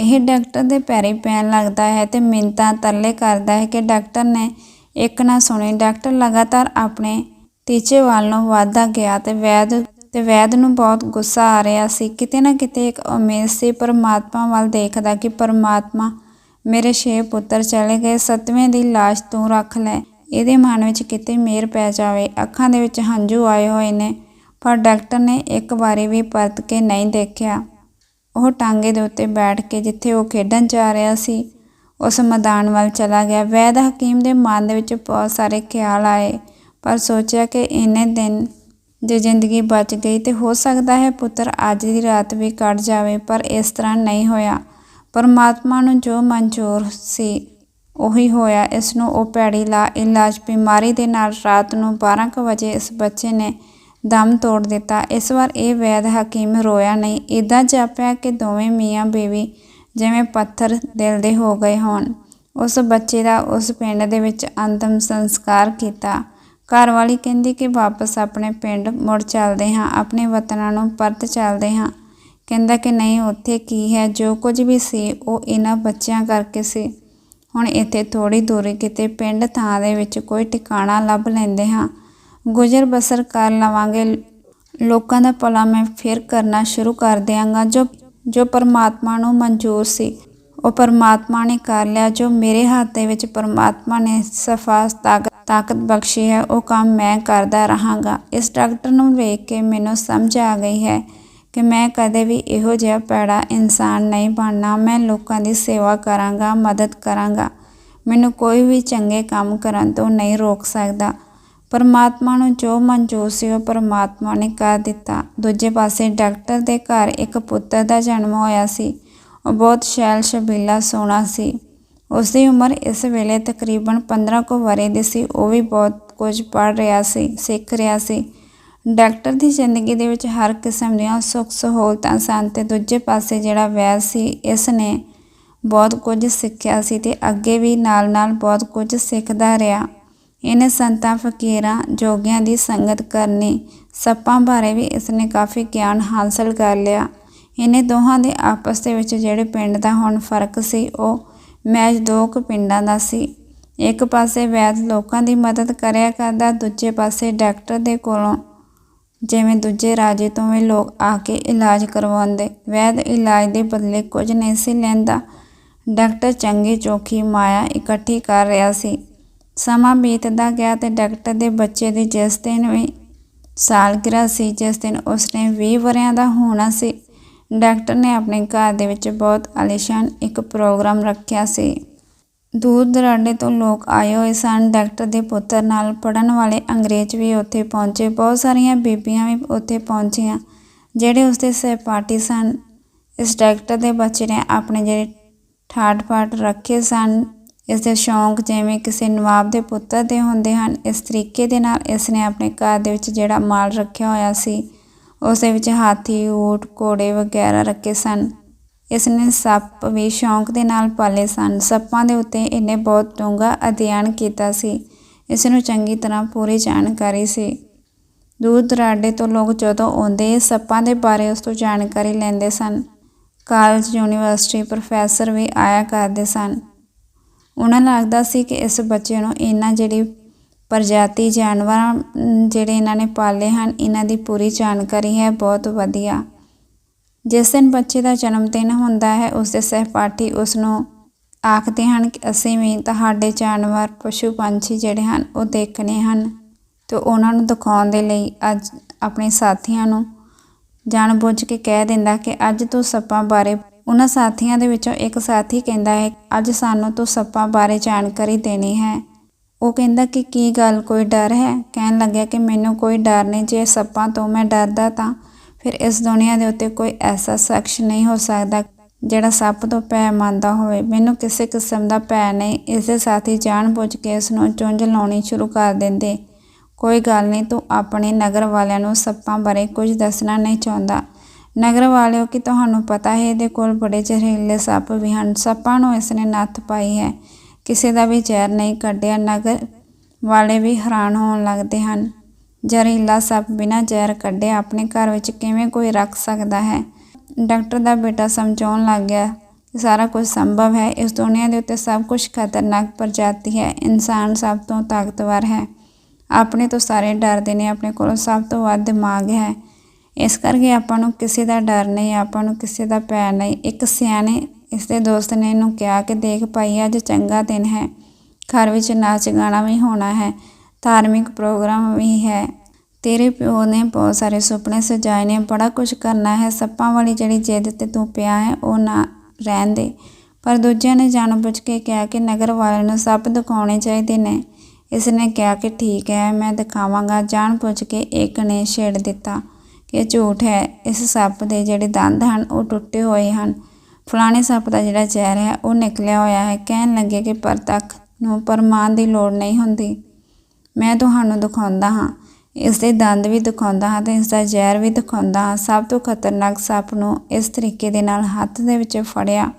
ਇਹ ਡਾਕਟਰ ਦੇ ਪੈਰੇ ਪੈਣ ਲੱਗਦਾ ਹੈ ਤੇ ਮਿੰਤਾ ਤਰਲੇ ਕਰਦਾ ਹੈ ਕਿ ਡਾਕਟਰ ਨੇ ਇੱਕ ਨਾ ਸੁਣੀ। ਡਾਕਟਰ ਲਗਾਤਾਰ ਆਪਣੇ ਟੀਚੇ ਵੱਲ ਨੂੰ ਵਧਦਾ ਗਿਆ ਤੇ ਵੈਦ ਤੇ ਵੈਦ ਨੂੰ ਬਹੁਤ ਗੁੱਸਾ ਆ ਰਿਹਾ ਸੀ। ਕਿਤੇ ਨਾ ਕਿਤੇ ਇੱਕ ਉਮੀਦ ਸੀ ਪਰਮਾਤਮਾ ਵੱਲ ਦੇਖਦਾ ਕਿ ਪਰਮਾਤਮਾ ਮੇਰੇ ਛੇ ਪੁੱਤਰ ਚਲੇ ਗਏ, ਸੱਤਵੇਂ ਦੀ ਲਾਸ਼ ਤੂੰ ਰੱਖ ਲੈ। ਇਹਦੇ ਮਨ ਵਿੱਚ ਕਿਤੇ ਮੇਰ ਪੈ ਜਾਵੇ। ਅੱਖਾਂ ਦੇ ਵਿੱਚ ਹੰਝੂ ਆਏ ਹੋਏ ਨੇ, ਪਰ ਡਾਕਟਰ ਨੇ ਇੱਕ ਵਾਰੀ ਵੀ ਪਰਤ ਕੇ ਨਹੀਂ ਦੇਖਿਆ। ਉਹ ਟਾਂਗੇ ਦੇ ਉੱਤੇ ਬੈਠ ਕੇ ਜਿੱਥੇ ਉਹ ਖੇਡਣ ਜਾ ਰਿਹਾ ਸੀ, ਉਸ ਮੈਦਾਨ ਵੱਲ ਚਲਾ ਗਿਆ। ਵੈਦ ਹਕੀਮ ਦੇ ਮਨ ਦੇ ਵਿੱਚ ਬਹੁਤ ਸਾਰੇ ਖਿਆਲ ਆਏ, ਪਰ ਸੋਚਿਆ ਕਿ ਇੰਨੇ ਦਿਨ ਜੇ ਜ਼ਿੰਦਗੀ ਬਚ ਗਈ ਤੇ ਹੋ ਸਕਦਾ ਹੈ ਪੁੱਤਰ ਅੱਜ ਦੀ ਰਾਤ ਵੀ ਕੱਟ ਜਾਵੇ, ਪਰ ਇਸ ਤਰ੍ਹਾਂ ਨਹੀਂ ਹੋਇਆ। ਪਰਮਾਤਮਾ ਨੂੰ ਜੋ ਮਨਜ਼ੂਰ ਸੀ, ਉਹੀ ਹੋਇਆ। ਇਸ ਨੂੰ ਉਹ ਪੈੜੀ ਲਾ ਇਲਾਜ ਬਿਮਾਰੀ ਦੇ ਨਾਲ ਰਾਤ ਨੂੰ 12 ਕੁ ਵਜੇ ਇਸ ਬੱਚੇ ਨੇ ਦਮ ਤੋੜ ਦਿੱਤਾ। ਇਸ ਵਾਰ ਇਹ ਵੈਦ ਹਕੀਮ ਰੋਇਆ ਨਹੀਂ। ਇਦਾਂ ਜਾਪਿਆ ਕਿ ਦੋਵੇਂ ਮੀਆਂ ਬੀਵੀ ਜਿਵੇਂ ਪੱਥਰ ਦਿਲ ਦੇ ਹੋ ਗਏ ਹੋਣ। ਉਸ ਬੱਚੇ ਦਾ ਉਸ ਪਿੰਡ ਦੇ ਵਿੱਚ ਅੰਤਮ ਸੰਸਕਾਰ ਕੀਤਾ। ਘਰ ਵਾਲੀ ਕਹਿੰਦੀ ਕਿ ਵਾਪਸ ਆਪਣੇ ਪਿੰਡ ਮੁੜ ਚੱਲਦੇ ਹਾਂ, ਆਪਣੇ ਵਤਨਾਂ ਨੂੰ ਪਰਤ ਚੱਲਦੇ ਹਾਂ। ਕਹਿੰਦਾ ਕਿ ਨਹੀਂ, ਉੱਥੇ ਕੀ ਹੈ? ਜੋ ਕੁਝ ਵੀ ਸੀ, ਉਹ ਇਹਨਾਂ ਬੱਚਿਆਂ ਕਰਕੇ ਸੀ। ਹੁਣ ਇੱਥੇ ਥੋੜੀ ਦੂਰੀ ਕਿਤੇ ਪਿੰਡ ਥਾਂ ਦੇ ਵਿੱਚ ਕੋਈ ਟਿਕਾਣਾ ਲੱਭ ਲੈਂਦੇ ਹਾਂ। ਗੁਜ਼ਰ ਬਸਰ ਕਰ ਲਵਾਂਗੇ। ਲੋਕਾਂ ਦਾ ਭਲਾ ਮੈਂ ਫਿਰ ਕਰਨਾ ਸ਼ੁਰੂ ਕਰ ਦਿਆਂਗਾ। ਜੋ ਜੋ ਪਰਮਾਤਮਾ ਨੂੰ ਮਨਜ਼ੂਰ ਸੀ, ਉਹ ਪਰਮਾਤਮਾ ਨੇ ਕਰ ਲਿਆ। ਜੋ ਮੇਰੇ ਹੱਥ ਦੇ ਵਿੱਚ ਪਰਮਾਤਮਾ ਨੇ ਸਫਾ ਤਾਕਤ ਤਾਕਤ ਬਖਸ਼ੀ ਹੈ, ਉਹ ਕੰਮ ਮੈਂ ਕਰਦਾ ਰਹਾਂਗਾ। ਇਸ ਡਾਕਟਰ ਨੂੰ ਵੇਖ ਕੇ ਮੈਨੂੰ ਸਮਝ ਆ ਗਈ ਹੈ ਕਿ ਮੈਂ ਕਦੇ ਵੀ ਇਹੋ ਜਿਹਾ ਪੈੜਾ ਇਨਸਾਨ ਨਹੀਂ ਬਣਨਾ। ਮੈਂ ਲੋਕਾਂ ਦੀ ਸੇਵਾ ਕਰਾਂਗਾ, ਮਦਦ ਕਰਾਂਗਾ। ਮੈਨੂੰ ਕੋਈ ਵੀ ਚੰਗੇ ਕੰਮ ਕਰਨ ਤੋਂ ਨਹੀਂ ਰੋਕ ਸਕਦਾ। ਪਰਮਾਤਮਾ ਨੂੰ ਜੋ ਮਨਜ਼ੂਰ ਸੀ ਉਹ ਪਰਮਾਤਮਾ ਨੇ ਕਰ ਦਿੱਤਾ। ਦੂਜੇ ਪਾਸੇ ਡਾਕਟਰ ਦੇ ਘਰ ਇੱਕ ਪੁੱਤਰ ਦਾ ਜਨਮ ਹੋਇਆ ਸੀ। ਉਹ ਬਹੁਤ ਸ਼ੈਲ ਸ਼ਬੀਲਾ ਸੋਹਣਾ ਸੀ। ਉਸ ਦੀ ਉਮਰ ਇਸ ਵੇਲੇ ਤਕਰੀਬਨ 15 ਕੁ ਵਰੇ ਦੀ ਸੀ। ਉਹ ਵੀ ਬਹੁਤ ਕੁਝ ਪੜ੍ਹ ਰਿਹਾ ਸੀ, ਸਿੱਖ ਰਿਹਾ ਸੀ। ਡਾਕਟਰ ਦੀ ਜ਼ਿੰਦਗੀ ਦੇ ਵਿੱਚ ਹਰ ਕਿਸਮ ਦੀਆਂ ਸੁੱਖ ਸਹੂਲਤਾਂ ਸਨ ਤੇ ਦੂਜੇ ਪਾਸੇ ਜਿਹੜਾ ਵੈਦ ਸੀ, ਇਸ ਨੇ ਬਹੁਤ ਕੁਝ ਸਿੱਖਿਆ ਸੀ ਤੇ ਅੱਗੇ ਵੀ ਨਾਲ-ਨਾਲ ਬਹੁਤ ਕੁਝ ਸਿੱਖਦਾ ਰਿਹਾ। ਇਹਨੇ ਸੰਤਾਂ, ਫਕੀਰਾਂ, ਜੋਗੀਆਂ ਦੀ ਸੰਗਤ ਕਰਨੀ ਸੱਪਾਂ ਬਾਰੇ ਵੀ ਇਸਨੇ ਕਾਫੀ ਗਿਆਨ ਹਾਸਲ ਕਰ ਲਿਆ। ਇਹਨੇ ਦੋਹਾਂ ਦੇ ਆਪਸ ਦੇ ਵਿੱਚ ਜਿਹੜੇ ਪਿੰਡ ਦਾ ਹੁਣ ਫ਼ਰਕ ਸੀ, ਉਹ ਮੈਚ ਦੋ ਕੁ ਪਿੰਡਾਂ ਦਾ ਸੀ। ਇੱਕ ਪਾਸੇ ਵੈਦ ਲੋਕਾਂ ਦੀ ਮਦਦ ਕਰਿਆ ਕਰਦਾ, ਦੂਜੇ ਪਾਸੇ ਡਾਕਟਰ ਦੇ ਕੋਲੋਂ ਜਿਵੇਂ ਦੂਜੇ ਰਾਜੇ ਤੋਂ ਵੀ ਲੋਕ ਆ ਕੇ ਇਲਾਜ ਕਰਵਾਉਂਦੇ। ਵੈਦ ਇਲਾਜ ਦੇ ਬਦਲੇ ਕੁਝ ਨਹੀਂ ਸੀ ਲੈਂਦਾ। ਡਾਕਟਰ ਚੰਗੀ ਚੋਖੀ ਮਾਇਆ ਇਕੱਠੀ ਕਰ ਰਿਹਾ ਸੀ। ਸਮਾਂ ਬੀਤਦਾ ਗਿਆ ਤੇ ਡਾਕਟਰ ਦੇ ਬੱਚੇ ਦੀ ਜਿਸ ਦਿਨ ਵੀ ਸਾਲਗਿਰਾ ਸੀ, ਜਿਸ ਦਿਨ ਉਸਨੇ 20 ਵਰਿਆਂ ਦਾ ਹੋਣਾ ਸੀ, ਡਾਕਟਰ ਨੇ ਆਪਣੇ ਘਰ ਦੇ ਵਿੱਚ ਬਹੁਤ ਆਲੀਸ਼ਾਨ ਇੱਕ ਪ੍ਰੋਗਰਾਮ ਰੱਖਿਆ ਸੀ। ਦੂਰ ਦਰਾਡੇ ਤੋਂ ਲੋਕ ਆਏ ਹੋਏ ਸਨ। ਡਾਕਟਰ ਦੇ ਪੁੱਤਰ ਨਾਲ ਪੜਨ ਵਾਲੇ ਅੰਗਰੇਜ਼ ਵੀ ਉੱਥੇ ਪਹੁੰਚੇ। ਬਹੁਤ ਸਾਰੀਆਂ ਬੀਬੀਆਂ ਵੀ ਉੱਥੇ ਪਹੁੰਚੀਆਂ, ਜਿਹੜੇ ਉਸਦੇ ਸਹਿਪਾਠੀ ਸਨ। ਇਸ ਡਾਕਟਰ ਦੇ ਬੱਚੇ ਨੇ ਆਪਣੇ ਜਿਹੜੇ ਠਾਠ ਪਾਠ ਰੱਖੇ ਸਨ ਇਸ ਦੇ ਸ਼ੌਂਕ ਜਿਵੇਂ ਕਿਸੇ ਨਵਾਬ ਦੇ ਪੁੱਤਰ ਦੇ ਹੁੰਦੇ ਹਨ, ਇਸ ਤਰੀਕੇ ਦੇ ਨਾਲ ਇਸ ਨੇ ਆਪਣੇ ਘਰ ਦੇ ਵਿੱਚ ਜਿਹੜਾ ਮਾਲ ਰੱਖਿਆ ਹੋਇਆ ਸੀ ਉਸ ਦੇ ਵਿੱਚ ਹਾਥੀ ਊਠ ਘੋੜੇ ਵਗੈਰਾ ਰੱਖੇ ਸਨ। ਇਸ ਨੇ ਸੱਪ ਵੀ ਸ਼ੌਂਕ ਦੇ ਨਾਲ ਪਾਲੇ ਸਨ। ਸੱਪਾਂ ਦੇ ਉੱਤੇ ਇਹਨੇ ਬਹੁਤ ਡੂੰਘਾ ਅਧਿਐਨ ਕੀਤਾ ਸੀ। ਇਸ ਨੂੰ ਚੰਗੀ ਤਰ੍ਹਾਂ ਪੂਰੀ ਜਾਣਕਾਰੀ ਸੀ। ਦੂਰ ਦਰਾਡੇ ਤੋਂ ਲੋਕ ਜਦੋਂ ਆਉਂਦੇ, ਸੱਪਾਂ ਦੇ ਬਾਰੇ ਉਸ ਤੋਂ ਜਾਣਕਾਰੀ ਲੈਂਦੇ ਸਨ। ਕਾਲਜ, ਯੂਨੀਵਰਸਿਟੀ ਪ੍ਰੋਫੈਸਰ ਵੀ ਆਇਆ ਕਰਦੇ ਸਨ। ਉਹਨਾਂ ਨੂੰ ਲੱਗਦਾ ਸੀ ਕਿ ਇਸ ਬੱਚੇ ਨੂੰ ਇਹਨਾਂ ਜਿਹੜੀ ਪ੍ਰਜਾਤੀ ਜਾਨਵਰਾਂ ਜਿਹੜੇ ਇਹਨਾਂ ਨੇ ਪਾਲੇ ਹਨ, ਇਹਨਾਂ ਦੀ ਪੂਰੀ ਜਾਣਕਾਰੀ ਹੈ, ਬਹੁਤ ਵਧੀਆ। ਜਿਸ ਦਿਨ ਬੱਚੇ ਦਾ ਜਨਮ ਦਿਨ ਹੁੰਦਾ ਹੈ, ਉਸ ਦੇ ਸਹਿਪਾਠੀ ਉਸ ਨੂੰ ਆਖਦੇ ਹਨ ਕਿ ਅਸੀਂ ਵੀ ਤੁਹਾਡੇ ਜਾਨਵਰ, ਪਸ਼ੂ, ਪੰਛੀ ਜਿਹੜੇ ਹਨ, ਉਹ ਦੇਖਣੇ ਹਨ ਤੇ ਉਹਨਾਂ ਨੂੰ ਦਿਖਾਉਣ ਦੇ ਲਈ ਅੱਜ ਆਪਣੇ ਸਾਥੀਆਂ ਨੂੰ ਜਾਣਬੁੱਝ ਕੇ ਕਹਿ ਦਿੰਦਾ ਕਿ ਅੱਜ ਤੂੰ ਸੱਪਾਂ ਬਾਰੇ, ਉਹਨਾਂ ਸਾਥੀਆਂ ਦੇ ਵਿੱਚੋਂ ਇੱਕ ਸਾਥੀ ਕਹਿੰਦਾ ਹੈ, ਅੱਜ ਸਾਨੂੰ ਤੂੰ ਸੱਪਾਂ ਬਾਰੇ ਜਾਣਕਾਰੀ ਦੇਣੀ ਹੈ। ਉਹ ਕਹਿੰਦਾ ਕਿ ਕੀ ਗੱਲ, ਕੋਈ ਡਰ ਹੈ? ਕਹਿਣ ਲੱਗਿਆ ਕਿ ਮੈਨੂੰ ਕੋਈ ਡਰ ਨਹੀਂ, ਜੇ ਸੱਪਾਂ ਤੋਂ ਮੈਂ ਡਰਦਾ ਤਾਂ ਫਿਰ ਇਸ ਦੁਨੀਆ ਦੇ ਉੱਤੇ ਕੋਈ ਐਸਾ ਸ਼ਖਸ ਨਹੀਂ ਹੋ ਸਕਦਾ ਜਿਹੜਾ ਸੱਪ ਤੋਂ ਭੈ ਮੰਨਦਾ ਹੋਵੇ। ਮੈਨੂੰ ਕਿਸੇ ਕਿਸਮ ਦਾ ਭੈ ਨਹੀਂ। ਇਸ ਦੇ ਸਾਥੀ ਜਾਣ-ਬੁੱਝ ਕੇ ਇਸ ਨੂੰ ਚੁੰਝ ਲਾਉਣੀ ਸ਼ੁਰੂ ਕਰ ਦਿੰਦੇ। ਕੋਈ ਗੱਲ ਨਹੀਂ, ਤੂੰ ਆਪਣੇ ਨਗਰ ਵਾਲਿਆਂ ਨੂੰ ਸੱਪਾਂ ਬਾਰੇ ਕੁਝ ਦੱਸਣਾ ਨਹੀਂ ਚਾਹੁੰਦਾ। ਨਗਰ ਵਾਲਿਓ, ਕਿ ਤੁਹਾਨੂੰ ਪਤਾ ਹੈ, ਇਹਦੇ ਕੋਲ ਬੜੇ ਜ਼ਹਿਰੀਲੇ ਸੱਪ ਵੀ ਹਨ। ਸੱਪਾਂ ਨੂੰ ਇਸ ਨੇ ਨੱਥ ਪਾਈ ਹੈ। ਕਿਸੇ ਦਾ ਵੀ ਜ਼ਹਿਰ ਨਹੀਂ ਕੱਢਿਆ। ਨਗਰ ਵਾਲੇ ਵੀ ਹੈਰਾਨ ਹੋਣ ਲੱਗਦੇ ਹਨ। ਜ਼ਹਿਰੀਲਾ ਸੱਪ ਬਿਨਾਂ ਜ਼ਹਿਰ ਕੱਢੇ ਆਪਣੇ ਘਰ ਵਿੱਚ ਕਿਵੇਂ ਕੋਈ ਰੱਖ ਸਕਦਾ ਹੈ? ਡਾਕਟਰ ਦਾ ਬੇਟਾ ਸਮਝਾਉਣ ਲੱਗ ਗਿਆ ਸਾਰਾ ਕੁਝ ਸੰਭਵ ਹੈ। ਇਸ ਦੁਨੀਆ ਦੇ ਉੱਤੇ ਸਭ ਕੁਝ ਖਤਰਨਾਕ ਪ੍ਰਜਾਤੀ ਹੈ। ਇਨਸਾਨ ਸਭ ਤੋਂ ਤਾਕਤਵਰ ਹੈ। ਆਪਣੇ ਤੋਂ ਸਾਰੇ ਡਰਦੇ ਨੇ, ਆਪਣੇ ਕੋਲ ਸਭ ਤੋਂ ਵੱਧ ਦਿਮਾਗ ਹੈ। ਇਸ ਕਰਕੇ ਆਪਾਂ ਨੂੰ ਕਿਸੇ ਦਾ ਡਰ ਨਹੀਂ, ਆਪਾਂ ਨੂੰ ਕਿਸੇ ਦਾ ਭੈ ਨਹੀਂ। ਇੱਕ ਸਿਆਣੇ ਇਸ ਦੇ ਦੋਸਤ ਨੇ ਇਹਨੂੰ ਕਿਹਾ ਕਿ, ਦੇਖ ਭਾਈ, ਅੱਜ ਚੰਗਾ ਦਿਨ ਹੈ। ਘਰ ਵਿੱਚ ਨਾਚ ਗਾਣਾ ਵੀ ਹੋਣਾ ਹੈ। ਧਾਰਮਿਕ ਪ੍ਰੋਗਰਾਮ ਵੀ ਹੈ। ਤੇਰੇ ਪਿਓ ਨੇ ਬਹੁਤ ਸਾਰੇ ਸੁਪਨੇ ਸਜਾਏ ਨੇ, ਬੜਾ ਕੁਝ ਕਰਨਾ ਹੈ। ਸੱਪਾਂ ਵਾਲੀ ਜਿਹੜੀ ਜਿੱਦ ਤੇ ਤੂੰ ਪਿਆ ਹੈ, ਉਹ ਨਾ ਰਹਿਣ ਦੇ। ਪਰ ਦੂਜਿਆਂ ਨੇ ਜਾਣਬੁੱਝ ਕੇ ਕਿਹਾ ਕਿ ਨਗਰ ਵਾਲਿਆਂ ਨੂੰ ਸੱਪ ਦਿਖਾਉਣੇ ਚਾਹੀਦੇ ਨੇ। ਇਸ ਨੇ ਕਿਹਾ ਕਿ ਠੀਕ ਹੈ, ਮੈਂ ਦਿਖਾਵਾਂਗਾ। ਜਾਣਬੁੱਝ ਕੇ ਇੱਕ ਨੇ ਛੇੜ ਦਿੱਤਾ ਕਿ ਝੂਠ ਹੈ। ਇਸ ਸੱਪ ਦੇ ਜਿਹੜੇ ਦੰਦ ਹਨ, ਉਹ ਟੁੱਟੇ ਹੋਏ ਹਨ। ਫਲਾਣੇ ਸੱਪ ਦਾ ਜਿਹੜਾ ਜ਼ਹਿਰ ਹੈ, ਉਹ ਨਿਕਲਿਆ ਹੋਇਆ ਹੈ। ਕਹਿਣ ਲੱਗੇ ਕਿ ਪਰਤੱਖ ਨੂੰ ਪਰਮਾਨ ਦੀ ਲੋੜ ਨਹੀਂ ਹੁੰਦੀ। ਮੈਂ ਤੁਹਾਨੂੰ ਦਿਖਾਉਂਦਾ ਹਾਂ। ਇਸ ਦੇ ਦੰਦ ਵੀ ਦਿਖਾਉਂਦਾ ਹਾਂ ਤੇ ਇਸ ਦਾ ਜ਼ਹਿਰ ਵੀ ਦਿਖਾਉਂਦਾ ਹਾਂ। ਸਭ ਤੋਂ ਖਤਰਨਾਕ ਸੱਪ ਨੂੰ ਇਸ ਤਰੀਕੇ ਦੇ ਨਾਲ ਹੱਥ ਦੇ ਵਿੱਚ ਫੜਿਆ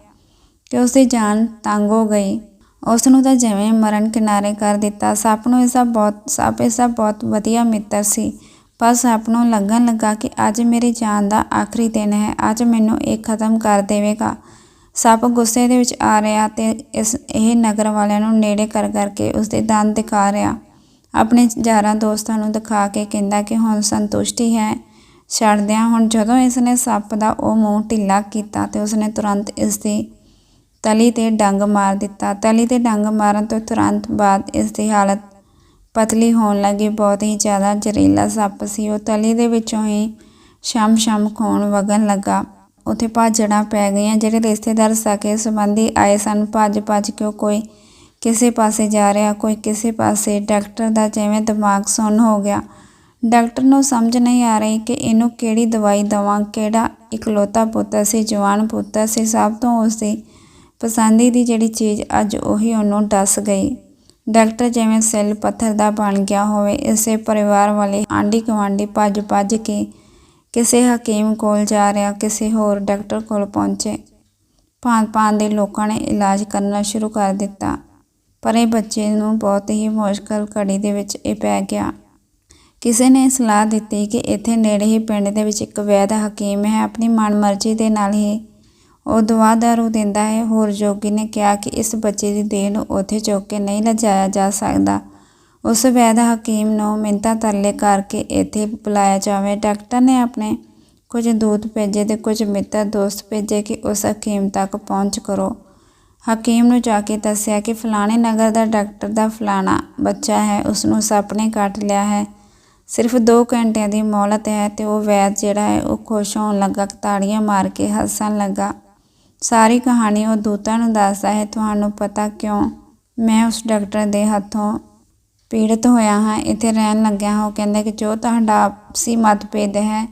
ਕਿ ਉਸ ਦੀ ਜਾਨ ਤੰਗ ਹੋ ਗਈ। ਉਸ ਨੂੰ ਤਾਂ ਜਿਵੇਂ ਮਰਨ ਕਿਨਾਰੇ ਕਰ ਦਿੱਤਾ। ਸੱਪ ਨੂੰ ਇਸ ਦਾ ਬਹੁਤ, ਸੱਪ ਇਸ ਦਾ ਬਹੁਤ ਵਧੀਆ ਮਿੱਤਰ ਸੀ। ਪਰ ਸੱਪ ਨੂੰ ਲੱਗਣ ਲੱਗਾ ਕਿ ਅੱਜ ਮੇਰੀ ਜਾਨ ਦਾ ਆਖਰੀ ਦਿਨ ਹੈ। ਅੱਜ ਮੈਨੂੰ ਇਹ ਖਤਮ ਕਰ ਦੇਵੇਗਾ। ਸੱਪ ਗੁੱਸੇ ਦੇ ਵਿੱਚ ਆ ਰਿਹਾ ਤੇ ਇਸ, ਇਹ ਨਗਰ ਵਾਲਿਆਂ ਨੂੰ ਨੇੜੇ ਕਰ ਕਰਕੇ ਉਸ ਦੇ ਦੰਦ ਦਿਖਾ ਰਿਹਾ। ਆਪਣੇ ਯਾਰਾਂ ਦੋਸਤਾਂ ਨੂੰ ਦਿਖਾ ਕੇ ਕਹਿੰਦਾ ਕਿ ਹੁਣ ਸੰਤੁਸ਼ਟੀ ਹੈ। ਛੱਡਦਿਆਂ ਹੁਣ ਜਦੋਂ ਇਸ ਨੇ ਸੱਪ ਦਾ ਉਹ ਮੂੰਹ ਢਿੱਲਾ ਕੀਤਾ ਤੇ ਉਸਨੇ ਤੁਰੰਤ ਇਸ ਦੀ ਤਲੀ ਤੇ ਡੰਗ ਮਾਰ ਦਿੱਤਾ। ਤਲੀ ਤੇ ਡੰਗ ਮਾਰਨ ਤੋਂ ਤੁਰੰਤ ਬਾਅਦ ਇਸ ਦੀ ਹਾਲਤ ਪਤਲੀ ਹੋਣ ਲੱਗੀ। ਬਹੁਤ ਹੀ ਜ਼ਿਆਦਾ ਜ਼ਹਿਰੀਲਾ ਸੱਪ ਸੀ। ਉਹ ਤਲੀ ਦੇ ਵਿੱਚੋਂ ਹੀ ਸ਼ਮ ਸ਼ਮ ਖੂਨ ਵਗਣ ਲੱਗਾ। ਉੱਥੇ ਭਾਜੜਾਂ ਪੈ ਗਈਆਂ ਜਿਹੜੇ ਰਿਸ਼ਤੇਦਾਰ ਸਕੇ ਸੰਬੰਧੀ ਆਏ ਸਨ। ਭੱਜ ਭੱਜ ਕੇ ਉਹ ਕੋਈ ਕਿਸੇ ਪਾਸੇ ਜਾ ਰਿਹਾ, ਕੋਈ ਕਿਸੇ ਪਾਸੇ ਡਾਕਟਰ ਦਾ ਜਿਵੇਂ ਦਿਮਾਗ ਸੁੰਨ ਹੋ ਗਿਆ। ਡਾਕਟਰ ਨੂੰ ਸਮਝ ਨਹੀਂ ਆ ਰਹੀ ਕਿ ਇਹਨੂੰ ਕਿਹੜੀ ਦਵਾਈ ਦਵਾਂ, ਕਿਹੜਾ ਇਕਲੌਤਾ ਪੁੱਤਰ ਸੀ ਜਵਾਨ ਪੁੱਤਰ ਸੀ ਸਭ ਤੋਂ ਉਸਦੀ ਪਸੰਦੀ ਦੀ ਜਿਹੜੀ ਚੀਜ਼ ਅੱਜ ਉਹੀ ਉਹਨੂੰ ਦੱਸ ਗਈ। ਡਾਕਟਰ ਜਿਵੇਂ ਸੈੱਲ ਪੱਥਰ ਦਾ ਬਣ ਗਿਆ ਹੋਵੇ, ਇਸੇ ਪਰਿਵਾਰ ਵਾਲੇ ਆਂਢੀ ਗੁਆਂਢੀ ਭੱਜ ਭੱਜ ਕੇ ਕਿਸੇ ਹਕੀਮ ਕੋਲ ਜਾ ਰਿਹਾ, ਕਿਸੇ ਹੋਰ ਡਾਕਟਰ ਕੋਲ ਪਹੁੰਚੇ। ਭਾਂਤ ਭਾਂਤ ਦੇ ਲੋਕਾਂ ਨੇ ਇਲਾਜ ਕਰਨਾ ਸ਼ੁਰੂ ਕਰ ਦਿੱਤਾ। ਪਰ ਇਹ ਬੱਚੇ ਨੂੰ ਬਹੁਤ ਹੀ ਮੁਸ਼ਕਲ ਘੜੀ ਦੇ ਵਿੱਚ ਇਹ ਪੈ ਗਿਆ। ਕਿਸੇ ਨੇ ਸਲਾਹ ਦਿੱਤੀ ਕਿ ਇੱਥੇ ਨੇੜੇ ਹੀ ਪਿੰਡ ਦੇ ਵਿੱਚ ਇੱਕ ਵੈਦ ਹਕੀਮ ਹੈ, ਆਪਣੀ ਮਨਮਰਜ਼ੀ ਦੇ ਨਾਲ ਹੀ ਉਹ ਦਵਾ ਦਾਰੂ ਦਿੰਦਾ ਹੈ। ਹੋਰ ਜੋਗੀ ਨੇ ਕਿਹਾ ਕਿ ਇਸ ਬੱਚੇ ਦੀ ਦੇਹ ਨੂੰ ਉੱਥੇ ਚੁੱਕ ਕੇ ਨਹੀਂ ਲਿਜਾਇਆ ਜਾ ਸਕਦਾ। ਉਸ ਵੈਦ ਹਕੀਮ ਨੂੰ ਮਿੰਤਾ ਤਰਲੇ ਕਰਕੇ ਇੱਥੇ ਬੁਲਾਇਆ ਜਾਵੇ। ਡਾਕਟਰ ਨੇ ਆਪਣੇ ਕੁਝ ਦੂਤ ਭੇਜੇ ਤੇ ਕੁਝ ਮਿੱਤਰ ਦੋਸਤ ਭੇਜੇ ਕਿ ਉਸ ਹਕੀਮ ਤੱਕ ਪਹੁੰਚ ਕਰੋ। ਹਕੀਮ ਨੂੰ ਜਾ ਕੇ ਦੱਸਿਆ ਕਿ ਫਲਾਣੇ ਨਗਰ ਦਾ ਡਾਕਟਰ ਦਾ ਫਲਾਣਾ ਬੱਚਾ ਹੈ ਉਸ ਨੂੰ ਸੱਪ ਨੇ ਕੱਟ ਲਿਆ ਹੈ। ਸਿਰਫ 2 ਘੰਟਿਆਂ ਦੀ ਮੌਲਤ ਹੈ ਤੇ ਉਹ ਵੈਦ ਜਿਹੜਾ ਹੈ, ਉਹ ਖੁਸ਼ ਹੋਣ ਲੱਗਾ, ਤਾੜੀਆਂ ਮਾਰ ਕੇ ਹੱਸਣ ਲੱਗਾ। ਸਾਰੀ ਕਹਾਣੀ ਉਹ ਦੂਤਾਂ ਨੂੰ ਦੱਸਦਾ ਹੈ, ਤੁਹਾਨੂੰ ਪਤਾ ਕਿਉਂ? ਮੈਂ ਉਸ ਡਾਕਟਰ ਦੇ ਹੱਥੋਂ ਪੀੜਤ ਹੋਇਆ ਹਾਂ, ਇੱਥੇ ਰਹਿਣ ਲੱਗਿਆ ਹਾਂ। ਉਹ ਕਹਿੰਦਾ ਕਿ ਜੋ ਤੁਹਾਡਾ ਆਪਸੀ ਮਤਭੇਦ ਹੈ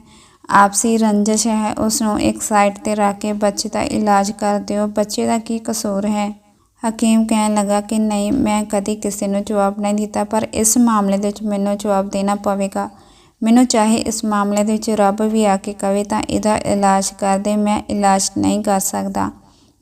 ਆਪਸੀ ਰੰਜਿਸ਼ ਹੈ ਉਸ ਨੂੰ ਇੱਕ ਸਾਈਡ ਤੇ ਰੱਖ ਕੇ ਬੱਚੇ ਦਾ ਇਲਾਜ ਕਰ ਦਿਓ। ਬੱਚੇ ਦਾ ਕੀ ਕਸੂਰ ਹੈ? ਹਕੀਮ ਕਹਿਣ ਲੱਗਾ ਕਿ ਨਹੀਂ, ਮੈਂ ਕਦੀ ਕਿਸੇ ਨੂੰ ਜਵਾਬ ਨਹੀਂ ਦਿੱਤਾ, ਪਰ ਇਸ ਮਾਮਲੇ ਦੇ ਵਿੱਚ ਮੈਨੂੰ ਜਵਾਬ ਦੇਣਾ ਪਵੇਗਾ। ਮੈਨੂੰ ਚਾਹੇ ਇਸ ਮਾਮਲੇ ਦੇ ਵਿੱਚ ਰੱਬ ਵੀ ਆ ਕੇ ਕਵੇ ਤਾਂ ਇਹਦਾ ਇਲਾਜ ਕਰ ਦੇ, ਮੈਂ ਇਲਾਜ ਨਹੀਂ ਕਰ ਸਕਦਾ।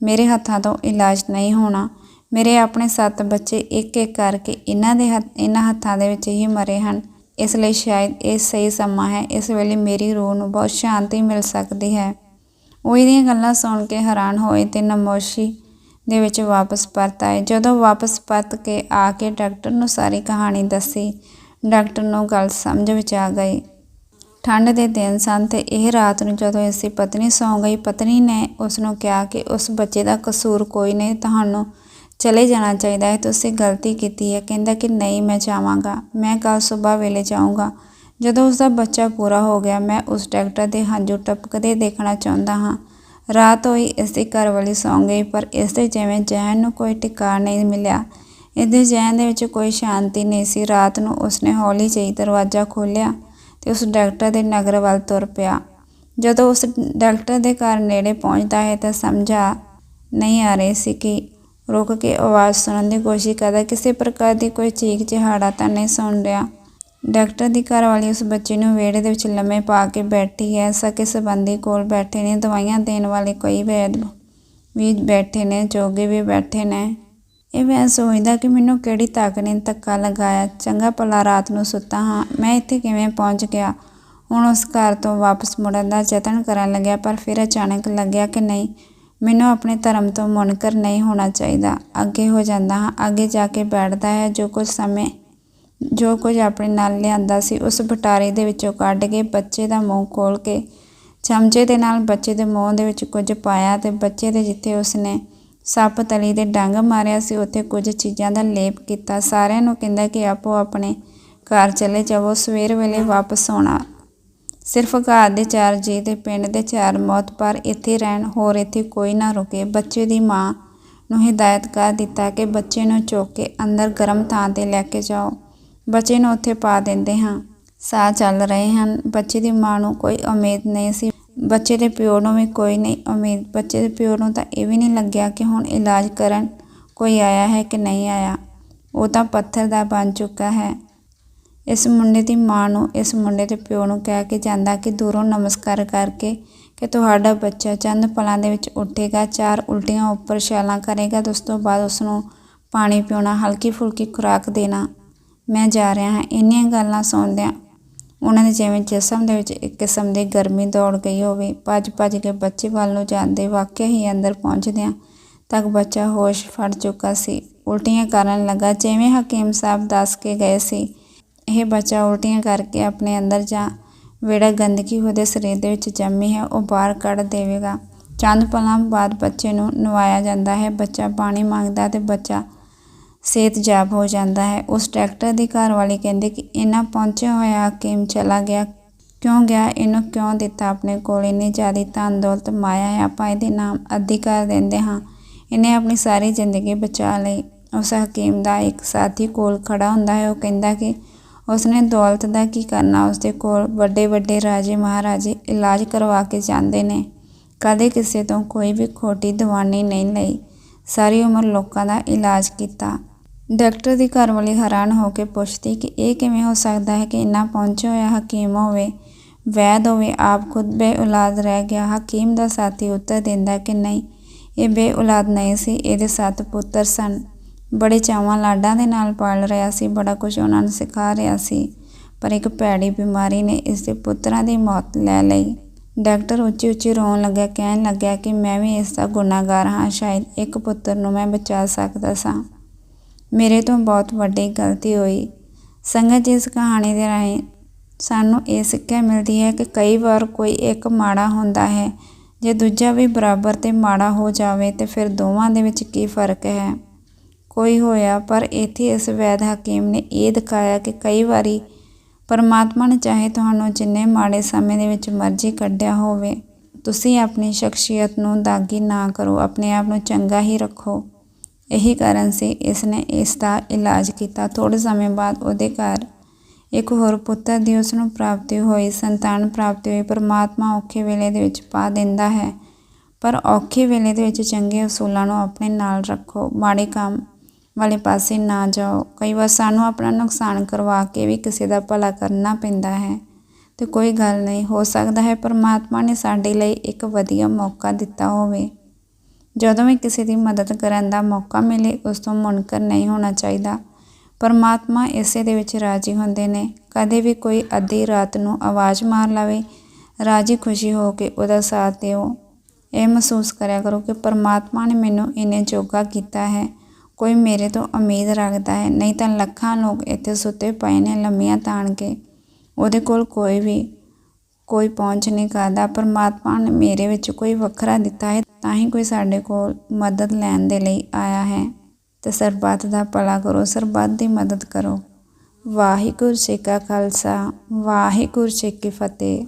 ਮੇਰੇ ਹੱਥਾਂ ਤੋਂ ਇਲਾਜ ਨਹੀਂ ਹੋਣਾ। ਮੇਰੇ ਆਪਣੇ ਸੱਤ ਬੱਚੇ ਇੱਕ ਇੱਕ ਕਰਕੇ ਇਹਨਾਂ ਦੇ ਹੱਥ ਇਹਨਾਂ ਹੱਥਾਂ ਦੇ ਵਿੱਚ ਹੀ ਮਰੇ ਹਨ। ਇਸ ਲਈ ਸ਼ਾਇਦ ਇਹ ਸਹੀ ਸਮਾਂ ਹੈ, ਇਸ ਵੇਲੇ ਮੇਰੀ ਰੂਹ ਨੂੰ ਬਹੁਤ ਸ਼ਾਂਤੀ ਮਿਲ ਸਕਦੀ ਹੈ। ਉਹ ਇਹਦੀਆਂ ਗੱਲਾਂ ਸੁਣ ਕੇ ਹੈਰਾਨ ਹੋਏ ਤੇ ਨਮੋਸ਼ੀ ਦੇ ਵਿੱਚ ਵਾਪਸ ਪਰਤ ਆਏ। ਜਦੋਂ ਵਾਪਸ ਪਰਤ ਕੇ ਆ ਕੇ ਡਾਕਟਰ ਨੂੰ ਸਾਰੀ ਕਹਾਣੀ ਦੱਸੀ, ਡਾਕਟਰ ਨੂੰ ਗੱਲ ਸਮਝ ਵਿੱਚ ਆ ਗਈ। ਠੰਡ ਦੇ ਦਿਨ ਸਨ ਤੇ ਇਹ ਰਾਤ ਨੂੰ ਜਦੋਂ ਇਸ ਦੀ ਪਤਨੀ ਸੌਂ ਗਈ, ਪਤਨੀ ਨੇ ਉਸ ਨੂੰ ਕਿਹਾ ਕਿ ਉਸ ਬੱਚੇ ਦਾ ਕਸੂਰ ਕੋਈ ਨਹੀਂ, ਤੁਹਾਨੂੰ ਚਲੇ ਜਾਣਾ ਚਾਹੀਦਾ ਹੈ। ਤੁਸੀਂ ਗਲਤੀ ਕੀਤੀ ਹੈ। ਕਹਿੰਦਾ ਕਿ ਨਹੀਂ, ਮੈਂ ਜਾਵਾਂਗਾ। ਮੈਂ ਕੱਲ੍ਹ ਸੁਬਾਹ ਵੇਲੇ ਜਾਊਂਗਾ। ਜਦੋਂ ਉਸਦਾ ਬੱਚਾ ਪੂਰਾ ਹੋ ਗਿਆ, ਮੈਂ ਉਸ ਡਾਕਟਰ ਦੇ ਹੰਝੂ ਟਪਕਦੇ ਦੇਖਣਾ ਚਾਹੁੰਦਾ ਹਾਂ। ਰਾਤ ਹੋਈ, ਇਸ ਦੀ ਘਰਵਾਲੀ ਸੌਂ ਗਈ, ਪਰ ਇਸ ਦੇ ਜਿਵੇਂ ਜ਼ਹਿਨ ਨੂੰ ਕੋਈ ਟਿਕਾ ਨਹੀਂ ਮਿਲਿਆ। ਇਹਦੇ ਜ਼ਹਿਨ ਦੇ ਵਿੱਚ ਕੋਈ ਸ਼ਾਂਤੀ ਨਹੀਂ ਸੀ। ਰਾਤ ਨੂੰ ਉਸਨੇ ਹੌਲੀ ਜਿਹੀ ਦਰਵਾਜ਼ਾ ਖੋਲ੍ਹਿਆ ਤੇ ਉਸ ਡਾਕਟਰ ਦੇ ਨਗਰ ਵੱਲ ਤੁਰ ਪਿਆ। ਜਦੋਂ ਉਸ ਡਾਕਟਰ ਦੇ ਘਰ ਨੇੜੇ ਪਹੁੰਚਦਾ ਹੈ ਤਾਂ ਸਮਝਾ ਨਹੀਂ ਆ ਰਹੀ ਸੀ ਕਿ ਰੁਕ ਕੇ ਆਵਾਜ਼ ਸੁਣਨ ਦੀ ਕੋਸ਼ਿਸ਼ ਕਰਦਾ। ਕਿਸੇ ਪ੍ਰਕਾਰ ਦੀ ਕੋਈ ਚੀਕ, ਚਿਹਾੜਾ ਤਾਂ ਨਹੀਂ ਸੁਣ ਰਿਹਾ। ਡਾਕਟਰ ਦੀ ਘਰਵਾਲੀ ਉਸ ਬੱਚੇ ਨੂੰ ਵਿਹੜੇ ਦੇ ਵਿੱਚ ਲੰਮੇ ਪਾ ਕੇ ਬੈਠੀ ਹੈ। ਸਕੇ ਸੰਬੰਧੀ ਕੋਲ ਬੈਠੇ ਨੇ। ਦਵਾਈਆਂ ਦੇਣ ਵਾਲੇ ਕੋਈ ਵੈਦ ਵੀ ਬੈਠੇ ਨੇ, ਜੋਗੇ ਵੀ ਬੈਠੇ ਨੇ। ਇਹ ਮੈਂ ਸੋਚਦਾ ਕਿ ਮੈਨੂੰ ਕਿਹੜੀ ਤਾਕਤ ਨੇ ਧੱਕਾ ਲਗਾਇਆ। ਚੰਗਾ ਭਲਾ ਰਾਤ ਨੂੰ ਸੁੱਤਾ ਹਾਂ। ਮੈਂ ਇੱਥੇ ਕਿਵੇਂ ਪਹੁੰਚ ਗਿਆ? ਹੁਣ ਉਸ ਘਰ ਤੋਂ ਵਾਪਸ ਮੁੜਨ ਦਾ ਯਤਨ ਕਰਨ ਲੱਗਿਆ, ਪਰ ਫਿਰ ਅਚਾਨਕ ਲੱਗਿਆ ਕਿ ਨਹੀਂ। ਮੈਨੂੰ ਆਪਣੇ ਧਰਮ ਤੋਂ ਮੁਨਕਰ ਨਹੀਂ ਹੋਣਾ ਚਾਹੀਦਾ। ਅੱਗੇ ਹੋ ਜਾਂਦਾ ਹਾਂ। ਅੱਗੇ ਜਾ ਕੇ ਬੈਠਦਾ ਹੈ। ਜੋ ਕੁਝ ਸਮੇਂ, ਜੋ ਕੁਝ ਆਪਣੇ ਨਾਲ ਲਿਆਂਦਾ ਸੀ, ਉਸ ਬਟਾਰੇ ਦੇ ਵਿੱਚੋਂ ਕੱਢ ਕੇ ਬੱਚੇ ਦਾ ਮੂੰਹ ਖੋਲ ਕੇ ਚਮਚੇ ਦੇ ਨਾਲ ਬੱਚੇ ਦੇ ਮੂੰਹ ਦੇ ਵਿੱਚ ਕੁਝ ਪਾਇਆ ਤੇ ਬੱਚੇ ਦੇ ਜਿੱਥੇ ਉਸਨੇ ਸੱਪ ਤਲੀ ਦੇ ਡੰਗ ਮਾਰਿਆ ਸੀ, ਉੱਥੇ ਕੁਝ ਚੀਜ਼ਾਂ ਦਾ ਲੇਪ ਕੀਤਾ। ਸਾਰਿਆਂ ਨੂੰ ਕਹਿੰਦਾ ਕਿ ਆਪੋ ਆਪਣੇ ਘਰ ਚਲੇ ਜਾਵੋ। ਸਵੇਰ ਵੇਲੇ ਵਾਪਸ ਆਉਣਾ। ਸਿਰਫ ਘਰ ਦੇ ਚਾਰ ਜੀ ਤੇ ਪਿੰਡ ਦੇ ਚਾਰ ਮੌਤ, ਪਰ ਇੱਥੇ ਰਹਿਣ, ਹੋਰ ਇੱਥੇ ਕੋਈ ਨਾ ਰੁਕੇ। ਬੱਚੇ ਦੀ ਮਾਂ ਨੂੰ ਹਿਦਾਇਤ ਕਰ ਦਿੱਤਾ ਕਿ ਬੱਚੇ ਨੂੰ ਚੁੱਕ ਕੇ ਅੰਦਰ ਗਰਮ ਥਾਂ ਤੇ ਲੈ ਕੇ ਜਾਓ। ਬੱਚੇ ਨੂੰ ਉੱਥੇ ਪਾ ਦਿੰਦੇ ਹਾਂ। ਸਾਹ ਚੱਲ ਰਹੇ ਹਨ। ਬੱਚੇ ਦੀ ਮਾਂ ਨੂੰ ਕੋਈ ਉਮੀਦ ਨਹੀਂ ਸੀ। ਬੱਚੇ ਦੇ ਪਿਓ ਨੂੰ ਵੀ ਕੋਈ ਨਹੀਂ ਉਮੀਦ। ਬੱਚੇ ਦੇ ਪਿਓ ਨੂੰ ਤਾਂ ਇਹ ਵੀ ਨਹੀਂ ਲੱਗਿਆ ਕਿ ਹੁਣ ਇਲਾਜ ਕਰਨ ਕੋਈ ਆਇਆ ਹੈ ਕਿ ਨਹੀਂ ਆਇਆ। ਉਹ ਤਾਂ ਪੱਥਰ ਦਾ ਬਣ ਚੁੱਕਾ ਹੈ। ਇਸ ਮੁੰਡੇ ਦੀ ਮਾਂ ਨੂੰ, ਇਸ ਮੁੰਡੇ ਦੇ ਪਿਓ ਨੂੰ ਕਹਿ ਕੇ ਜਾਂਦਾ ਕਿ ਦੂਰੋਂ ਨਮਸਕਾਰ ਕਰਕੇ ਕਿ ਤੁਹਾਡਾ ਬੱਚਾ ਚੰਦ ਪਲਾਂ ਦੇ ਵਿੱਚ ਉੱਠੇਗਾ, ਚਾਰ ਉਲਟੀਆਂ ਉੱਪਰ ਛਾਲਾਂ ਕਰੇਗਾ, ਤੇ ਉਸ ਤੋਂ ਬਾਅਦ ਉਸ ਨੂੰ ਪਾਣੀ ਪਿਉਣਾ, ਹਲਕੀ ਫੁਲਕੀ ਖੁਰਾਕ ਦੇਣਾ। ਮੈਂ ਜਾ ਰਿਹਾ ਹਾਂ। ਇੰਨੀਆਂ ਗੱਲਾਂ ਸੁਣਦਿਆਂ ਉਹਨਾਂ ਦੇ ਜਿਵੇਂ ਜਿਸਮ ਦੇ ਵਿੱਚ ਇੱਕ ਕਿਸਮ ਦੀ ਗਰਮੀ ਦੌੜ ਗਈ ਹੋਵੇ, ਭੱਜ ਭੱਜ ਕੇ ਬੱਚੇ ਵੱਲ ਨੂੰ ਜਾਂਦੇ ਵਾਕਿਆ ਹੀ ਅੰਦਰ ਪਹੁੰਚਦਿਆਂ ਤੱਕ ਬੱਚਾ ਹੋਸ਼ ਫੜ ਚੁੱਕਾ ਸੀ। ਉਲਟੀਆਂ ਕਰਨ ਲੱਗਾ। ਜਿਵੇਂ ਹਕੀਮ ਸਾਹਿਬ ਦੱਸ ਕੇ ਗਏ ਸੀ ਇਹ ਬੱਚਾ ਉਲਟੀਆਂ ਕਰਕੇ ਆਪਣੇ ਅੰਦਰ ਜਾਂ ਜਿਹੜਾ ਗੰਦਗੀ ਉਹਦੇ ਸਰੀਰ ਦੇ ਵਿੱਚ ਜੰਮੀ ਹੈ, ਉਹ ਬਾਹਰ ਕੱਢ ਦੇਵੇਗਾ। ਚੰਦ ਪਲਾਂ ਬਾਅਦ ਬੱਚੇ ਨੂੰ ਨਵਾਇਆ ਜਾਂਦਾ ਹੈ। ਬੱਚਾ ਪਾਣੀ ਮੰਗਦਾ ਤੇ ਬੱਚਾ ਸਿਹਤਯਾਬ ਹੋ ਜਾਂਦਾ ਹੈ। ਉਸ ਡਾਕਟਰ ਦੀ ਘਰ ਵਾਲੀ ਕਹਿੰਦੇ ਕਿ ਇਹਨਾਂ ਪਹੁੰਚਿਆ ਹੋਇਆ ਹਕੀਮ ਚਲਾ ਗਿਆ। ਕਿਉਂ ਗਿਆ? ਇਹਨੂੰ ਕਿਉਂ ਦਿੱਤਾ? ਆਪਣੇ ਕੋਲ ਇੰਨੀ ਜ਼ਿਆਦਾ ਧਨ ਦੌਲਤ ਮਾਇਆ ਹੈ। ਆਪਾਂ ਇਹਦੇ ਨਾਮ ਅੱਧੀ ਕਰ ਦਿੰਦੇ ਹਾਂ। ਇਹਨੇ ਆਪਣੀ ਸਾਰੀ ਜ਼ਿੰਦਗੀ ਬਚਾ ਲਈ। ਉਸ ਹਕੀਮ ਦਾ ਇੱਕ ਸਾਥੀ ਕੋਲ ਖੜਾ ਹੁੰਦਾ ਹੈ। ਉਹ ਕਹਿੰਦਾ ਕਿ ਉਸਨੇ ਦੌਲਤ ਦਾ ਕੀ ਕਰਨਾ? ਉਸਦੇ ਕੋਲ ਵੱਡੇ ਵੱਡੇ ਰਾਜੇ ਮਹਾਰਾਜੇ ਇਲਾਜ ਕਰਵਾ ਕੇ ਜਾਂਦੇ ਨੇ। ਕਦੇ ਕਿਸੇ ਤੋਂ ਕੋਈ ਵੀ ਖੋਟੀ ਦਵਾਈ ਨਹੀਂ ਲਈ। ਸਾਰੀ ਉਮਰ ਲੋਕਾਂ ਦਾ ਇਲਾਜ ਕੀਤਾ। ਡਾਕਟਰ ਦੀ ਘਰਵਾਲੀ ਹੈਰਾਨ ਹੋ ਕੇ ਪੁੱਛਦੀ ਕਿ ਇਹ ਕਿਵੇਂ ਹੋ ਸਕਦਾ ਹੈ ਕਿ ਇੰਨਾ ਪਹੁੰਚਿਆ ਹੋਇਆ ਹਕੀਮ ਹੋਵੇ? ਵੈਦ ਹੋਵੇ, ਆਪ ਖੁਦ ਬੇ ਔਲਾਦ ਰਹਿ ਗਿਆ। ਹਕੀਮ ਦਾ ਸਾਥੀ ਉੱਤਰ ਦਿੰਦਾ ਕਿ ਨਹੀਂ, ਇਹ ਬੇ ਔਲਾਦ ਨਹੀਂ ਸੀ, ਇਹਦੇ ਸੱਤ ਪੁੱਤਰ ਸਨ। ਬੜੇ ਚਾਵਾਂ ਲਾਡਾਂ ਦੇ ਨਾਲ ਪਾਲ ਰਿਹਾ ਸੀ, ਬੜਾ ਕੁਝ ਉਹਨਾਂ ਨੂੰ ਸਿਖਾ ਰਿਹਾ ਸੀ। ਪਰ ਇੱਕ ਭੈੜੀ ਬਿਮਾਰੀ ਨੇ ਇਸ ਦੇ ਪੁੱਤਰਾਂ ਦੀ ਮੌਤ ਲੈ ਲਈ। ਡਾਕਟਰ ਉੱਚੀ ਉੱਚੀ ਰੋਣ ਲੱਗਿਆ, ਕਹਿਣ ਲੱਗਿਆ ਕਿ ਮੈਂ ਵੀ ਇਸ ਦਾ ਗੁਨਾਹਗਾਰ ਹਾਂ, ਸ਼ਾਇਦ ਇੱਕ ਪੁੱਤਰ ਨੂੰ ਮੈਂ ਬਚਾ ਸਕਦਾ ਸਾਂ। ਮੇਰੇ ਤੋਂ ਬਹੁਤ ਵੱਡੀ ਗਲਤੀ ਹੋਈ। ਸੰਗਤ ਜੀ ਇਸ ਕਹਾਣੀ ਦੇ ਰਾਹੀਂ ਸਾਨੂੰ ਇਹ ਸਿੱਖਿਆ ਮਿਲਦੀ ਹੈ ਕਿ ਕਈ ਵਾਰ ਕੋਈ ਇੱਕ ਮਾੜਾ ਹੁੰਦਾ ਹੈ, ਜੇ ਦੂਜਾ ਵੀ ਬਰਾਬਰ ਤੇ ਮਾੜਾ ਹੋ ਜਾਵੇ ਤੇ ਫਿਰ ਦੋਵਾਂ ਦੇ ਵਿੱਚ ਕੀ ਫ਼ਰਕ ਹੈ? ਕੋਈ ਹੋਇਆ, ਪਰ ਇੱਥੇ ਇਸ ਵੈਦ ਹਕੀਮ ਨੇ ਇਹ ਦਿਖਾਇਆ ਕਿ ਕਈ ਵਾਰੀ ਪਰਮਾਤਮਾ ਨੇ ਚਾਹੇ ਤੁਹਾਨੂੰ ਜਿੰਨੇ ਮਾੜੇ ਸਮੇਂ ਦੇ ਵਿੱਚ ਮਰਜ਼ੀ ਕੱਢਿਆ ਹੋਵੇ, ਤੁਸੀਂ ਆਪਣੀ ਸ਼ਖਸੀਅਤ ਨੂੰ ਦਾਗੀ ਨਾ ਕਰੋ, ਆਪਣੇ ਆਪ ਨੂੰ ਚੰਗਾ ਹੀ ਰੱਖੋ। ਇਹੀ ਕਾਰਨ ਸੀ ਇਸ ਨੇ ਇਸ ਦਾ ਇਲਾਜ ਕੀਤਾ। ਥੋੜੇ ਸਮੇਂ ਬਾਅਦ ਉਹਦੇ ਘਰ ਇੱਕ ਹੋਰ ਪੁੱਤਰ ਦੀ ਉਸ ਨੂੰ ਪ੍ਰਾਪਤੀ ਹੋਈ। ਸੰਤਾਨ ਪ੍ਰਾਪਤੀ ਹੋਈ। ਪਰਮਾਤਮਾ ਔਖੇ ਵੇਲੇ ਦੇ ਵਿੱਚ ਪਾ ਦਿੰਦਾ ਹੈ, ਪਰ ਔਖੇ ਵੇਲੇ ਦੇ ਵਿੱਚ ਚੰਗੇ ਅਸੂਲਾਂ ਨੂੰ ਆਪਣੇ ਨਾਲ ਰੱਖੋ। ਮਾੜੇ ਕੰਮ ਵਾਲੇ ਪਾਸੇ ਨਾ ਜਾਓ। ਕਈ ਵਾਰ ਸਾਨੂੰ ਆਪਣਾ ਨੁਕਸਾਨ ਕਰਵਾ ਕੇ ਵੀ ਕਿਸੇ ਦਾ ਭਲਾ ਕਰਨਾ ਪੈਂਦਾ ਹੈ ਤੇ ਕੋਈ ਗੱਲ ਨਹੀਂ, ਹੋ ਸਕਦਾ ਹੈ ਪਰਮਾਤਮਾ ਨੇ ਸਾਡੇ ਲਈ ਇੱਕ ਵਧੀਆ ਮੌਕਾ ਦਿੱਤਾ ਹੋਵੇ। ਜਦੋਂ ਵੀ ਕਿਸੇ ਦੀ ਮਦਦ ਕਰਨ ਦਾ ਮੌਕਾ ਮਿਲੇ, ਉਸ ਤੋਂ ਮੁਨਕਰ ਨਹੀਂ ਹੋਣਾ ਚਾਹੀਦਾ। ਪਰਮਾਤਮਾ ਇਸੇ ਦੇ ਵਿੱਚ ਰਾਜੀ ਹੁੰਦੇ ਨੇ। ਕਦੇ ਵੀ ਕੋਈ ਅੱਧੀ ਰਾਤ ਨੂੰ ਆਵਾਜ਼ ਮਾਰ ਲਵੇ, ਰਾਜੀ ਖੁਸ਼ੀ ਹੋ ਕੇ ਉਹਦਾ ਸਾਥ ਦਿਓ। ਇਹ ਮਹਿਸੂਸ ਕਰਿਆ ਕਰੋ ਕਿ ਪਰਮਾਤਮਾ ਨੇ ਮੈਨੂੰ ਇਹਨੇ ਜੋਗਾ ਕੀਤਾ ਹੈ। ਕੋਈ ਮੇਰੇ ਤੋਂ ਉਮੀਦ ਰੱਖਦਾ ਹੈ। ਨਹੀਂ ਤਾਂ ਲੱਖਾਂ ਲੋਕ ਇੱਥੇ ਸੁੱਤੇ ਪਏ ਨੇ, ਲੰਮੀਆਂ ਤਾਣ ਕੇ। ਉਹਦੇ ਕੋਲ ਕੋਈ ਵੀ, ਕੋਈ ਪਹੁੰਚ ਨਹੀਂ ਕਰਦਾ। ਪਰਮਾਤਮਾ ਨੇ ਮੇਰੇ ਵਿੱਚ ਕੋਈ ਵੱਖਰਾ ਦਿੱਤਾ ਹੈ, ਤਾਂ ਹੀ ਕੋਈ ਸਾਡੇ ਕੋਲ ਮਦਦ ਲੈਣ ਦੇ ਲਈ ਆਇਆ ਹੈ। ਤੇ ਸਰਬੱਤ ਦਾ ਭਲਾ ਕਰੋ, ਸਰਬੱਤ ਦੀ ਮਦਦ ਕਰੋ। ਵਾਹਿਗੁਰੂ ਜੀ ਕਾ ਖਾਲਸਾ, ਵਾਹਿਗੁਰੂ ਜੀ ਕੀ ਫਤਿਹ।